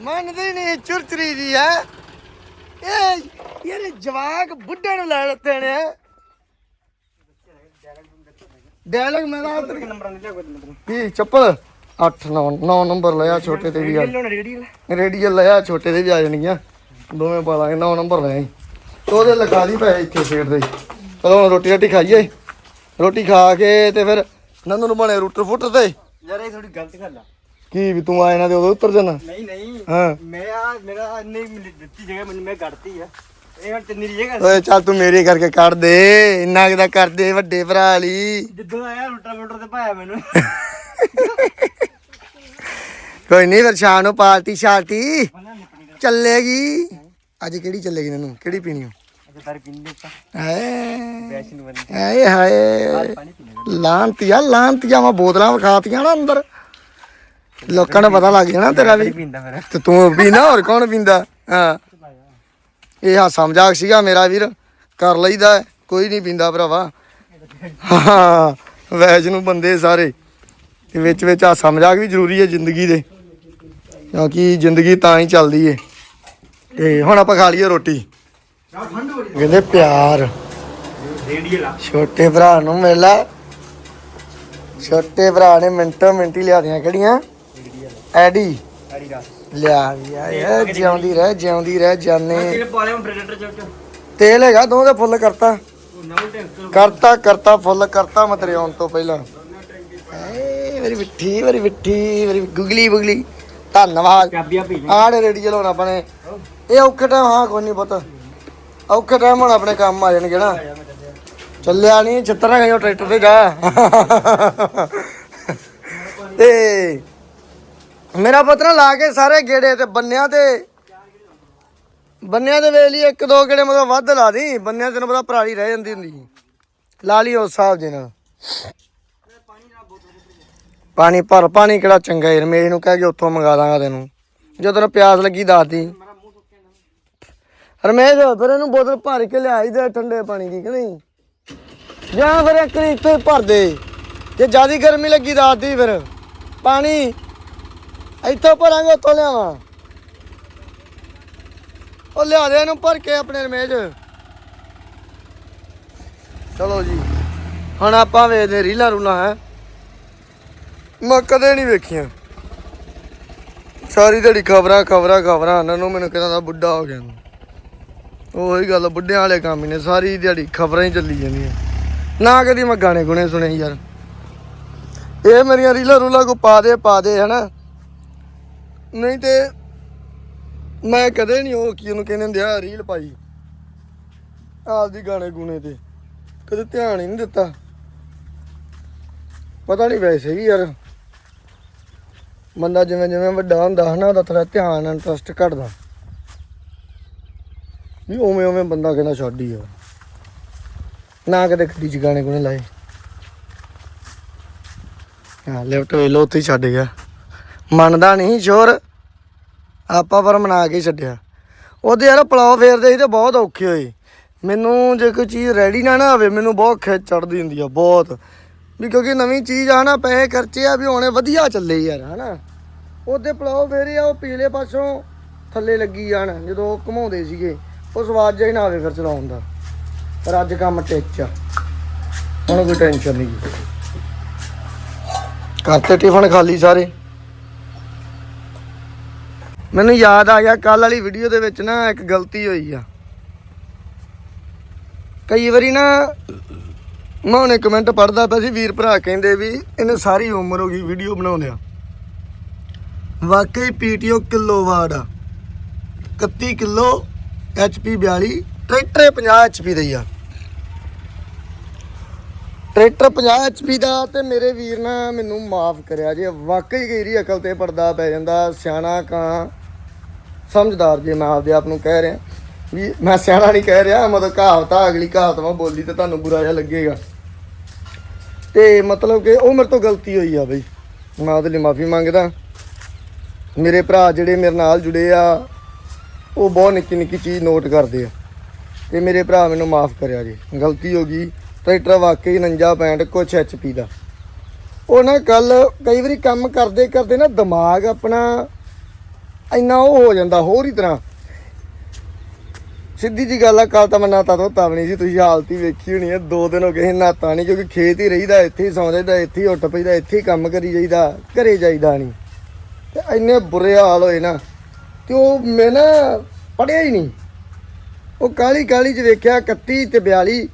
ਮੰਨਦੀ ਨਹੀਂ ਚੁਰਚਰੀ ਜੀ ਹੈ ਇਹ ਯਾਰ ਜਵਾਕ ਬੁੱਢੇ ਨੂੰ ਲੈ ਲੱਤੇ ਨੇ। ਡਾਇਲੌਗ ਮੈਂ ਤਾਂ ਕਿੰਨੇ ਨੰਬਰਾਂ ਦੇ ਲਿਆ ਕੋਈ ਨੰਬਰ ਕੀ ਚੱਪਲ? 8 9 9 ਨੰਬਰ ਲਿਆ ਛੋਟੇ ਤੇ ਵੀ ਆ। ਰੇਡੀਅਲ ਲਿਆ ਛੋਟੇ ਦੇ ਵੀ ਆ ਜਾਣਗੀਆਂ। ਦੋਵੇਂ ਪਾ ਲਾਂਗੇ 9 ਨੰਬਰ ਲੈ ਆਈ। ਤੇ ਉਹਦੇ ਲਗਾ ਦੀ ਪਏ ਇੱਥੇ ਸੇਡ ਦੇ ਕਦੋਂ ਰੋਟੀ ਰਾਟੀ ਖਾਈਏ। ਰੋਟੀ ਖਾ ਕੇ ਤੇ ਫਿਰ ਨੰਨੂ ਨੂੰ ਬਣੇ ਰੂਟਰ ਫੁੱਟਰ ਤੇ। ਯਾਰ ਇਹ ਥੋੜੀ ਗਲਤ ਗੱਲ ਆ। ਕੀ ਵੀ ਤੂੰ ਆਏ ਨਾ ਤੇ ਉਦੋਂ ਉੱਤਰ ਜਾਣਾ। ਨਹੀਂ ਨਹੀਂ। ਹਾਂ। ਮੈਂ ਆ ਮੇਰਾ ਇੰਨੀ ਮਿਲ- ਦਿੱਤੀ ਜਗ੍ਹਾ ਮੈਨੂੰ ਮੈਂ ਕੱਢਤੀ ਆ। ਇਹ ਹੁਣ ਤਿੰਨੀ ਜਗ੍ਹਾ ਓਏ ਚੱਲ ਤੂੰ ਮੇਰੇ ਕਰਕੇ ਕੱਢ ਦੇ। ਇੰਨਾ ਕਿਦਾ ਕਰਦੇ ਵੱਡੇ ਭਰਾ ਲਈ। ਜਿੱਦੋਂ ਆਇਆ ਰੋਟਾ ਮੋਟਰ ਤੇ ਪਾਇਆ ਮੈਨੂੰ। ਕੋਈ ਨਹੀਂ ਫਿਰ ਸ਼ਾਮ ਨੂੰ ਪਾਰਟੀ ਸ਼ਾਰਟੀ ਚੱਲੇਗੀ। ਅੱਜ ਕਿਹੜੀ ਚੱਲੇਗੀ ਨੰਨੂ ਕਿਹੜੀ ਪੀਣੀ ਹੋ? ਹਾਏ ਹਾਏ। ਹਾਏ ਲਾਂਤੀਆ ਲਾਂਤੀਆ, ਮੈਂ ਬੋਤਲਾਂ ਵਿਖਾਤੀਆਂ ਨਾ ਅੰਦਰ। ਲੋਕਾਂ ਨੂੰ ਪਤਾ ਲੱਗ ਜਾਣਾ ਤੇਰਾ ਵੀ। ਤੇ ਤੂੰ ਪੀਣਾ ਹੋਰ ਕੌਣ ਪੀਂਦਾ? ਹਾਂ। ਇਹ ਹਾਸਾ ਮਜ਼ਾਕ ਸੀਗਾ ਮੇਰਾ ਵੀਰ। ਕਰ ਲਈਦਾ ਕੋਈ ਨਹੀਂ ਪੀਂਦਾ ਭਰਾਵਾ। ਹਾਂ। ਵੈਜ ਨੂੰ ਬੰਦੇ ਸਾਰੇ। ਤੇ ਵਿੱਚ ਵਿੱਚ ਹਾਸਾ ਮਜ਼ਾਕ ਵੀ ਜ਼ਰੂਰੀ ਹੈ ਜ਼ਿੰਦਗੀ ਦੇ। ਕਿਉਂਕਿ ਜ਼ਿੰਦਗੀ ਤਾਂ ਹੀ ਚੱਲਦੀ ਏ। ਤੇ ਹੁਣ ਆਪਾਂ ਖਾ ਲਈਏ ਰੋਟੀ। ਕਹਿੰਦੇ ਪਿਆਰ। ਛੋਟੇ ਭਰਾ ਨੂੰ ਮਿਲਾ ਛੋਟੇ ਭਰਾ ਨੇ ਮਿੰਟੋ ਮਿੰਟੀ ਲਿਆਦੀਆਂ ਕਿਹੜੀਆਂ? ਐਡੀ। ਲਿਆ ਲਿਆ ਇਹ ਜਿਉਂਦੀ ਰਹਿ ਜਿਉਂਦੀ ਰਹਿ ਜਾਨੇ। ਤੇਲ ਹੈਗਾ ਦੋ ਦੇ ਫੁੱਲ ਕਰਤਾ। ਕਰਤਾ ਕਰਤਾ ਫੁੱਲ ਕਰਤਾ ਮੈਂ ਤੇਰੇ ਆਉਣ ਤੋਂ ਪਹਿਲਾਂ। ਏ ਮੇਰੀ ਮਿੱਠੀ ਮੇਰੀ ਮਿੱਠੀ ਮੇਰੀ ਗੁਗਲੀ ਬੁਗਲੀ ਧੰਨਵਾਦ। ਚਾਬੀਆਂ ਪੀ ਆੜੇ ਚਲਾਉਣਾ ਆਪਣੇ। ਇਹ ਔਖੇ ਟਾਈਮ ਹਾਂ ਕੋਈ ਨਹੀਂ ਪਤਾ। ਔਖੇ ਟਾਈਮ ਹੁਣ ਆਪਣੇ ਕੰਮ ਆ ਜਾਣਗੇ ਨਾ। ਚੱਲਿਆ ਨਹੀਂ ਛੱਤਰ ਨਾ ਗਈ ਟਰੈਕਟਰ ਤੇ ਜਾ। ਤੇ ਮੇਰਾ ਪੁੱਤਰ ਲਾ ਕੇ ਸਾਰੇ ਗੇੜੇ ਤੇ ਬੰਨਿਆਂ ਤੇ। ਬੰਨਿਆਂ ਦੇ ਵੇਲੀ ਇੱਕ ਦੋ ਗੇੜੇ ਮਤਲਬ ਵੱਧ ਲਾ ਦੀ। ਬੰਨਿਆਂ ਤੈਨੂੰ ਪਤਾ ਪਰਾਲੀ ਰਹਿ ਜਾਂਦੀ ਹੁੰਦੀ। ਲਾ ਲਈ ਉਸ ਹਿਸਾਬ ਦੇ ਨਾਲ। ਪਾਣੀ ਭਰ, ਪਾਣੀ ਕਿਹੜਾ ਚੰਗਾ ਯਾਰ, ਮੇਰੇ ਨੂੰ ਕਹਿ ਕੇ ਉੱਥੋਂ ਮੰਗਾ ਦਾਂਗਾ ਤੈਨੂੰ। ਜਦੋਂ ਤੈਨੂੰ ਪਿਆਸ ਲੱਗੀ ਦੱਸਦੀ ਰਮੇਸ਼, ਫਿਰ ਇਹਨੂੰ ਬੋਤਲ ਭਰ ਕੇ ਲਿਆਈ ਦੇ ਠੰਡੇ ਪਾਣੀ ਦੀ ਕਿ ਨਹੀਂ? ਜਾਂ ਫਿਰ ਇੱਕ ਵਾਰੀ ਇੱਥੇ ਭਰ ਦੇ। ਜੇ ਜ਼ਿਆਦਾ ਗਰਮੀ ਲੱਗੀ ਦੱਸਦੀ ਫਿਰ। ਪਾਣੀ ਇੱਥੋਂ ਭਰਾਂਗੇ, ਉੱਥੋਂ ਲਿਆਵਾਂ। ਉਹ ਲਿਆ ਦੇ ਇਹਨੂੰ ਭਰ ਕੇ ਆਪਣੇ ਰਮੇਸ਼। ਚਲੋ ਜੀ, ਹੁਣ ਆਪਾਂ ਵੇਖਦੇ ਰੀਲਾ ਰੂਲਾ, ਹੈ। ਮੈਂ ਕਦੇ ਨਹੀਂ ਵੇਖੀਆਂ। ਸਾਰੀ ਦਿਹਾੜੀ ਖਬਰਾਂ ਖਬਰਾਂ ਖਬਰਾਂ। ਇਹਨਾਂ ਨੂੰ ਮੈਨੂੰ ਕਹਿੰਦਾ ਦਾ ਬੁੱਢਾ ਹੋ ਗਿਆ ਉਹੀ ਗੱਲ, ਬੁੱਢਿਆਂ ਵਾਲੇ ਕੰਮ ਹੀ ਨੇ। ਸਾਰੀ ਦਿਹਾੜੀ ਖਬਰਾਂ ਹੀ ਚੱਲੀ ਜਾਂਦੀਆਂ। ਨਾ ਕਦੀ ਮੈਂ ਗਾਣੇ ਗੁਣੇ ਸੁਣੇ ਯਾਰ। ਇਹ ਮੇਰੀਆਂ ਰੀਲਾਂ ਰੂਲਾਂ ਕੋ ਪਾ ਦੇ ਪਾ ਦੇ, ਹਨਾ। ਨਹੀਂ ਤੇ ਮੈਂ ਕਦੇ ਨਹੀਂ ਉਹ ਕੀ ਉਹਨੂੰ ਕਹਿੰਦੇ ਹੁੰਦੇ ਆ, ਰੀਲ ਪਾਈ। ਆਪਦੀ ਗਾਣੇ ਗੁਣੇ ਤੇ। ਕਦੇ ਧਿਆਨ ਹੀ ਨਹੀਂ ਦਿੱਤਾ। ਪਤਾ ਨਹੀਂ ਵੈਸੇ ਵੀ ਯਾਰ। ਬੰਦਾ ਜਿਵੇਂ ਜਿਵੇਂ ਵੱਡਾ ਹੁੰਦਾ ਹਨਾ, ਉਹਦਾ ਥੋੜਾ ਧਿਆਨ ਇੰਟਰਸਟ ਘਟਦਾ। ਵੀ ਉਵੇਂ ਉਵੇਂ ਬੰਦਾ ਕਹਿੰਦਾ ਛੱਡ ਹੀ ਆ ਨਾ ਕਦੇ ਗੱਡੀ ਚ ਗਾਣੇ ਗੁਣੇ ਲਾਏ। ਹਾਂ, ਲੈਫਟ ਵੇ ਲੋ ਉੱਥੇ ਹੀ ਛੱਡ ਗਿਆ। ਮੰਨਦਾ ਨਹੀਂ, ਸ਼ੋਰ। ਆਪਾਂ ਪਰ ਮਨਾ ਕੇ ਛੱਡਿਆ। ਉਹਦੇ ਯਾਰ ਪਲਾਉ ਫੇਰਦੇ ਸੀ ਤੇ ਬਹੁਤ ਔਖੇ ਹੋਏ। ਮੈਨੂੰ ਜੇ ਕੋਈ ਚੀਜ਼ ਰੈਡੀ ਨਾ ਨਾ ਹੋਵੇ ਮੈਨੂੰ ਬਹੁਤ ਖਿੱਚ ਚੜਦੀ ਹੁੰਦੀ ਆ, ਬਹੁਤ। ਵੀ ਕਿਉਂਕਿ ਨਵੀਂ ਚੀਜ਼ ਆ ਨਾ, ਪੈਸੇ ਖਰਚੇ ਆ, ਵੀ ਹੁਣੇ ਵਧੀਆ ਚੱਲੇ ਯਾਰ, ਹਨਾ। ਉਹਦੇ ਪਲਾਉ ਫੇਰੇ ਆ, ਉਹ ਪਿਛਲੇ ਪਾਸੋਂ ਥੱਲੇ ਲੱਗੀ ਜਾਣ, ਜਦੋਂ ਉਹ ਘੁਮਾਉਂਦੇ ਸੀਗੇ। ਉਹ ਸਵਾਦ ਜਿਹਾ ਹੀ ਨਾ ਆਵੇ ਫਿਰ ਚਲਾਉਣ ਦਾ। ਪਰ ਅੱਜ ਕੰਮ ਟਿੱਚ ਆ। ਹੁਣ ਕੋਈ ਟੈਨਸ਼ਨ ਨਹੀਂ ਕਰਤੇ ਟਿਫਨ ਖਾਲੀ ਸਾਰੇ। ਮੈਨੂੰ ਯਾਦ ਆ ਗਿਆ ਕੱਲ ਵਾਲੀ ਵੀਡੀਓ ਦੇ ਵਿੱਚ ਨਾ ਇੱਕ ਗਲਤੀ ਹੋਈ ਆ। ਕਈ ਵਾਰੀ ਨਾ ਮੈਂ ਉਹਨੇ ਕਮੈਂਟ ਪੜਦਾ ਪਿਆ ਸੀ, ਵੀਰ ਭਰਾ ਕਹਿੰਦੇ ਵੀ ਇਹਨੇ ਸਾਰੀ ਉਮਰ ਹੋ ਗਈ ਵੀਡੀਓ ਬਣਾਉਂਦਿਆਂ। ਵਾਕਈ ਪੀਟੀਓ ਕਿਲੋ ਵਾਟ ਆ। 31 ਕਿਲੋ ਐਚਪੀ 42 ਟਰੈਕਟਰ 50 ਐਚਪੀ ਦਾ ਹੀ ਆ। ਟਰੈਕਟਰ 50 ਐਚਪੀ ਦਾ ਤੇ ਮੇਰੇ ਵੀਰ ਨੇ ਮੈਨੂੰ ਮਾਫ ਕਰਿਆ ਜੇ। ਵਾਕਈ ਗਈ ਅਕਲ ਤੇ ਪਰਦਾ ਪੈ ਜਾਂਦਾ, ਸਿਆਣਾ ਕਾਂ। ਸਮਝਦਾਰ ਜੇ ਮੈਂ ਆਪਦੇ ਆਪ ਨੂੰ ਕਹਿ ਰਿਹਾ। ਵੀ ਮੈਂ ਸਿਆਣਾ ਨਹੀਂ ਕਹਿ ਰਿਹਾ, ਮਤਲਬ ਕਹਾਵਤ ਆ ਅਗਲੀ ਕਹਾਵਤ ਬੋਲੀ ਤੇ ਤੁਹਾਨੂੰ ਬੁਰਾ ਜਿਹਾ ਲੱਗੇਗਾ। ਤੇ ਮਤਲਬ ਕਿ ਉਹ ਮੇਰੇ ਤੋਂ ਗਲਤੀ ਹੋਈ ਆ ਬਈ। ਮੈਂ ਉਹਦੇ ਲਈ ਮਾਫੀ ਮੰਗਦਾ। ਮੇਰੇ ਭਰਾ ਜਿਹੜੇ ਮੇਰੇ ਨਾਲ ਜੁੜੇ ਆ, ਉਹ ਬਹੁਤ ਨਿੱਕੀ ਨਿੱਕੀ ਚੀਜ਼ ਨੋਟ ਕਰਦੇ ਆ। ਤੇ ਮੇਰੇ ਭਰਾ ਮੈਨੂੰ ਮਾਫ ਕਰਿਆ ਜੀ। ਗਲਤੀ ਹੋ ਗਈ, ਟਰੈਕਟਰ ਵਾਕਈ 49 ਪੈਂਟ, ਕੁਛ ਐਚਪੀ ਦਾ। ਉਹ ਨਾ ਕੱਲ ਕਈ ਵਾਰੀ ਕੰਮ ਕਰਦੇ ਕਰਦੇ ਨਾ ਦਿਮਾਗ ਆਪਣਾ ਇੰਨਾ ਉਹ ਹੋ ਜਾਂਦਾ, ਹੋਰ ਹੀ ਤਰ੍ਹਾਂ। ਸਿੱਧੀ ਜੀ ਗੱਲ ਆ, ਕੱਲ ਤਾਂ ਮੈਂ ਨਾਤਾ ਧੋਤਾ ਵੀ ਨਹੀਂ ਸੀ, ਤੁਸੀਂ ਹਾਲਤ ਹੀ ਵੇਖੀ ਹੋਣੀ ਹੈ ਦੋ ਦਿਨ ਹੋ ਗਏ ਸੀ ਨਾਤਾ ਨਹੀਂ, ਕਿਉਂਕਿ ਖੇਤ ਹੀ ਰਹੀਦਾ, ਇੱਥੇ ਹੀ ਸੌਂ ਜਾਈਦਾ, ਇੱਥੇ ਹੀ ਉੱਠ ਪਈਦਾ, ਇੱਥੇ ਹੀ ਕੰਮ ਕਰੀ ਜਾਈਦਾ, ਘਰੇ ਜਾਈਦਾ ਨਹੀਂ। ਤੇ ਇੰਨੇ ਬੁਰੇ ਹਾਲ ਹੋਏ ਨਾ ਤੇ ਉਹ ਮੈਂ ਨਾ ਪੜਿਆ ਹੀ ਨਹੀਂ। ਉਹ ਕਾਲੀ ਕਾਲੀ ਚ ਵੇਖਿਆ 31 ਤੇ 42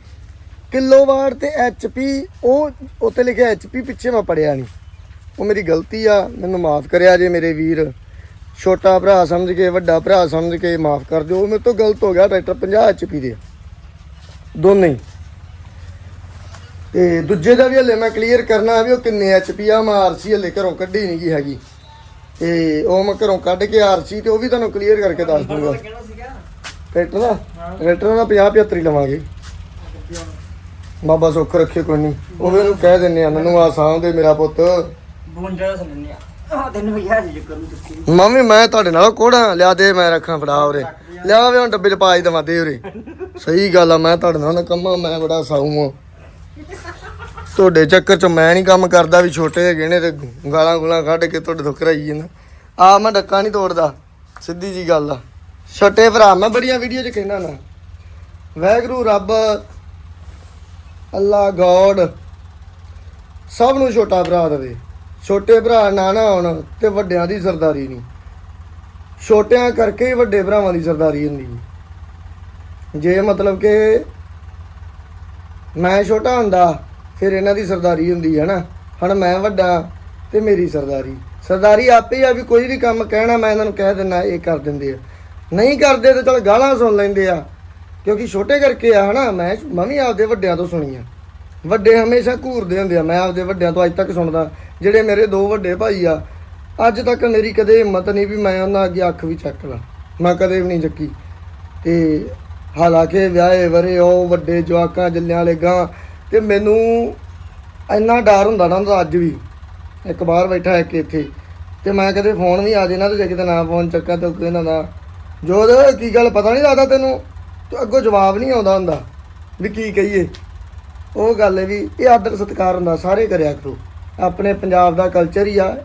ਕਿਲੋਵਾਟ ਤੇ ਐਚਪੀ ਉਹ ਉੱਤੇ ਲਿਖਿਆ ਐਚਪੀ ਪਿੱਛੇ ਮੈਂ ਪੜਿਆ ਨਹੀਂ। ਉਹ ਮੇਰੀ ਗਲਤੀ ਆ, ਮੈਨੂੰ ਮਾਫ ਕਰਿਆ ਜੇ ਮੇਰੇ ਵੀਰ। ਛੋਟਾ ਭਰਾ ਸਮਝ ਕੇ, ਵੱਡਾ ਭਰਾ ਸਮਝ ਕੇ ਮਾਫ ਕਰ ਦਿਓ। ਮੇਰੇ ਤੋਂ ਗਲਤ ਹੋ ਗਿਆ ਟਰੈਕਟਰ 50 ਐਚਪੀ ਦੇ ਦੋਨੇ ਹੀ। ਤੇ ਦੂਜੇ ਦਾ ਵੀ ਹਲੇ ਮੈਂ ਕਲੀਅਰ ਕਰਨਾ ਵੀ ਉਹ ਕਿੰਨੇ ਐਚਪੀ ਆ, ਮੈਂ ਆਰਸੀ ਹਲੇ ਘਰੋਂ ਕੱਢੀ ਨਹੀਂ ਗਈ ਹੈਗੀ। ਤੇ ਉਹ ਮੈਂ ਘਰੋਂ ਕੱਢ ਕੇ ਆਰਸੀ ਤੇ ਉਹ ਵੀ ਤੁਹਾਨੂੰ ਕਲੀਅਰ ਕਰਕੇ ਦੱਸ ਦੂੰਗਾ। ਟਰੈਕਟਰ ਦਾ? ਟਰੈਕਟਰ ਦਾ 50 75 ਲਵਾਂਗੇ। ਬਾਬਾ ਸੁੱਖ ਰੱਖੇ ਕੋਈ ਨਹੀਂ ਉਹ ਵੀ ਉਹਨੂੰ ਕਹਿ ਦਿੰਨੇ ਆ ਮੈਨੂੰ ਆ ਸਾਂਭਦੇ ਮੇਰਾ ਪੁੱਤ। 52 ਦਾ ਸਮਝਨੇ ਆ। ਮੰਮੀ ਮੈਂ ਤੁਹਾਡੇ ਨਾਲ ਕੋੜਾ ਲਿਆ ਦੇ ਮੈਂ ਰੱਖਾਂ ਫੜਾ ਉਰੇ। ਲਿਆ ਵੇ ਹੁਣ ਡੱਬੇ ਚ ਪਾ ਹੀ ਦਵਾਂ ਦੇ ਉਰੇ। ਸਹੀ ਗੱਲ ਆ ਮੈਂ ਤੁਹਾਡੇ ਨਾਲ ਕੰਮਾਂ ਮੈਂ ਬੜਾ ਸਾਊ ਆ। ਤੁਹਾਡੇ ਚੱਕਰ ਚ ਮੈਂ ਨਹੀਂ ਕੰਮ ਕਰਦਾ ਵੀ ਛੋਟੇ ਹੈਗੇ ਨੇ ਤੇ ਗਾਲਾਂ ਗੁਲਾਂ ਕੱਢ ਕੇ ਤੁਹਾਡੇ ਤੋਂ ਕਰਾਈ ਜਾਂਦਾ। ਆ ਮੈਂ ਡੱਕਾ ਨਹੀਂ ਤੋੜਦਾ, ਸਿੱਧੀ ਜੀ ਗੱਲ ਆ। ਛੋਟੇ ਭਰਾ, ਮੈਂ ਬੜੀਆਂ ਵੀਡੀਓ ਚ ਕਹਿੰਦਾ ਨਾ ਵੈਗਰੂ ਰੱਬ, ਅੱਲਾ ਗੋਡ, ਸਭ ਨੂੰ ਛੋਟਾ ਭਰਾ ਦੇਵੇ। ਛੋਟੇ ਭਰਾ ਨਾ ਨਾ ਹੋਣ ਤੇ ਵੱਡਿਆਂ ਦੀ ਸਰਦਾਰੀ ਨਹੀਂ। ਛੋਟਿਆਂ ਕਰਕੇ ਹੀ ਵੱਡੇ ਭਰਾਵਾਂ ਦੀ ਸਰਦਾਰੀ ਹੁੰਦੀ ਹੈ ਜੇ ਮਤਲਬ ਕਿ ਮੈਂ ਛੋਟਾ ਹੁੰਦਾ ਫਿਰ ਇਹਨਾਂ ਦੀ ਸਰਦਾਰੀ ਹੁੰਦੀ ਹੈ ਨਾ। ਹੁਣ ਮੈਂ ਵੱਡਾ ਤੇ ਮੇਰੀ ਸਰਦਾਰੀ। ਸਰਦਾਰੀ ਆਪੇ ਆ ਵੀ ਕੋਈ ਵੀ ਕੰਮ ਕਹਿਣਾ, ਮੈਂ ਇਹਨਾਂ ਨੂੰ ਕਹਿ ਦਿੰਦਾ, ਇਹ ਕਰ ਦਿੰਦੇ ਆ। ਨਹੀਂ ਕਰਦੇ ਤੇ ਚਲ ਗਾਲਾਂ ਸੁਣ ਲੈਂਦੇ ਆ। ਕਿਉਂਕਿ ਛੋਟੇ ਕਰਕੇ ਆ, ਹਨਾ, ਮੈਂ ਮੈਂ ਵੀ ਆਪਦੇ ਵੱਡਿਆਂ ਤੋਂ ਸੁਣੀ ਆ ਵੱਡੇ ਹਮੇਸ਼ਾ ਘੂਰਦੇ ਹੁੰਦੇ ਆ, ਮੈਂ ਆਪਦੇ ਵੱਡਿਆਂ ਤੋਂ ਅੱਜ ਤੱਕ ਸੁਣਦਾ। ਜਿਹੜੇ ਮੇਰੇ ਦੋ ਵੱਡੇ ਭਾਈ ਆ, ਅੱਜ ਤੱਕ ਮੇਰੀ ਕਦੇ ਹਿੰਮਤ ਨਹੀਂ ਵੀ ਮੈਂ ਉਹਨਾਂ ਅੱਗੇ ਅੱਖ ਵੀ ਚੱਕ ਲਾਂ। ਮੈਂ ਕਦੇ ਵੀ ਨਹੀਂ ਚੱਕੀ। ਤੇ ਹਾਲਾਂਕਿ ਵਿਆਹੇ ਵਰੇ ਉਹ ਵੱਡੇ ਜਵਾਕਾਂ, ਜੱਲਿਆਂ ਵਾਲੇ ਗਾਂ ਤੇ ਮੈਨੂੰ ਇੰਨਾ ਡਰ ਹੁੰਦਾ ਨਾ ਉਹਦਾ ਅੱਜ ਵੀ। ਇੱਕ ਬਾਹਰ ਬੈਠਾ ਹੈ ਕਿ ਇੱਥੇ। ਤੇ ਮੈਂ ਕਦੇ ਫੋਨ ਵੀ ਆ ਜੇ ਨਾ ਤੇ ਜੇ ਕਿਤੇ ਨਾ ਫੋਨ ਚੱਕਾ ਤੇ ਕੋਈ ਨਾ ਦਾ। ਜੋਦ ਕੀ ਗੱਲ ਪਤਾ ਨਹੀਂ ਲੱਗਦਾ ਤੈਨੂੰ? ਤੇ ਅੱਗੋਂ ਜਵਾਬ ਨਹੀਂ ਆਉਂਦਾ ਹੁੰਦਾ। ਵੀ ਕੀ ਕਹੀਏ? ਉਹ ਗੱਲ ਹੈ ਵੀ, ਇਹ ਆਦਰ ਸਤਿਕਾਰ ਹੁੰਦਾ, ਸਾਰੇ ਕਰਿਆ ਕਰੋ। ਆਪਣੇ ਪੰਜਾਬ ਦਾ ਕਲਚਰ ਹੀ ਆ।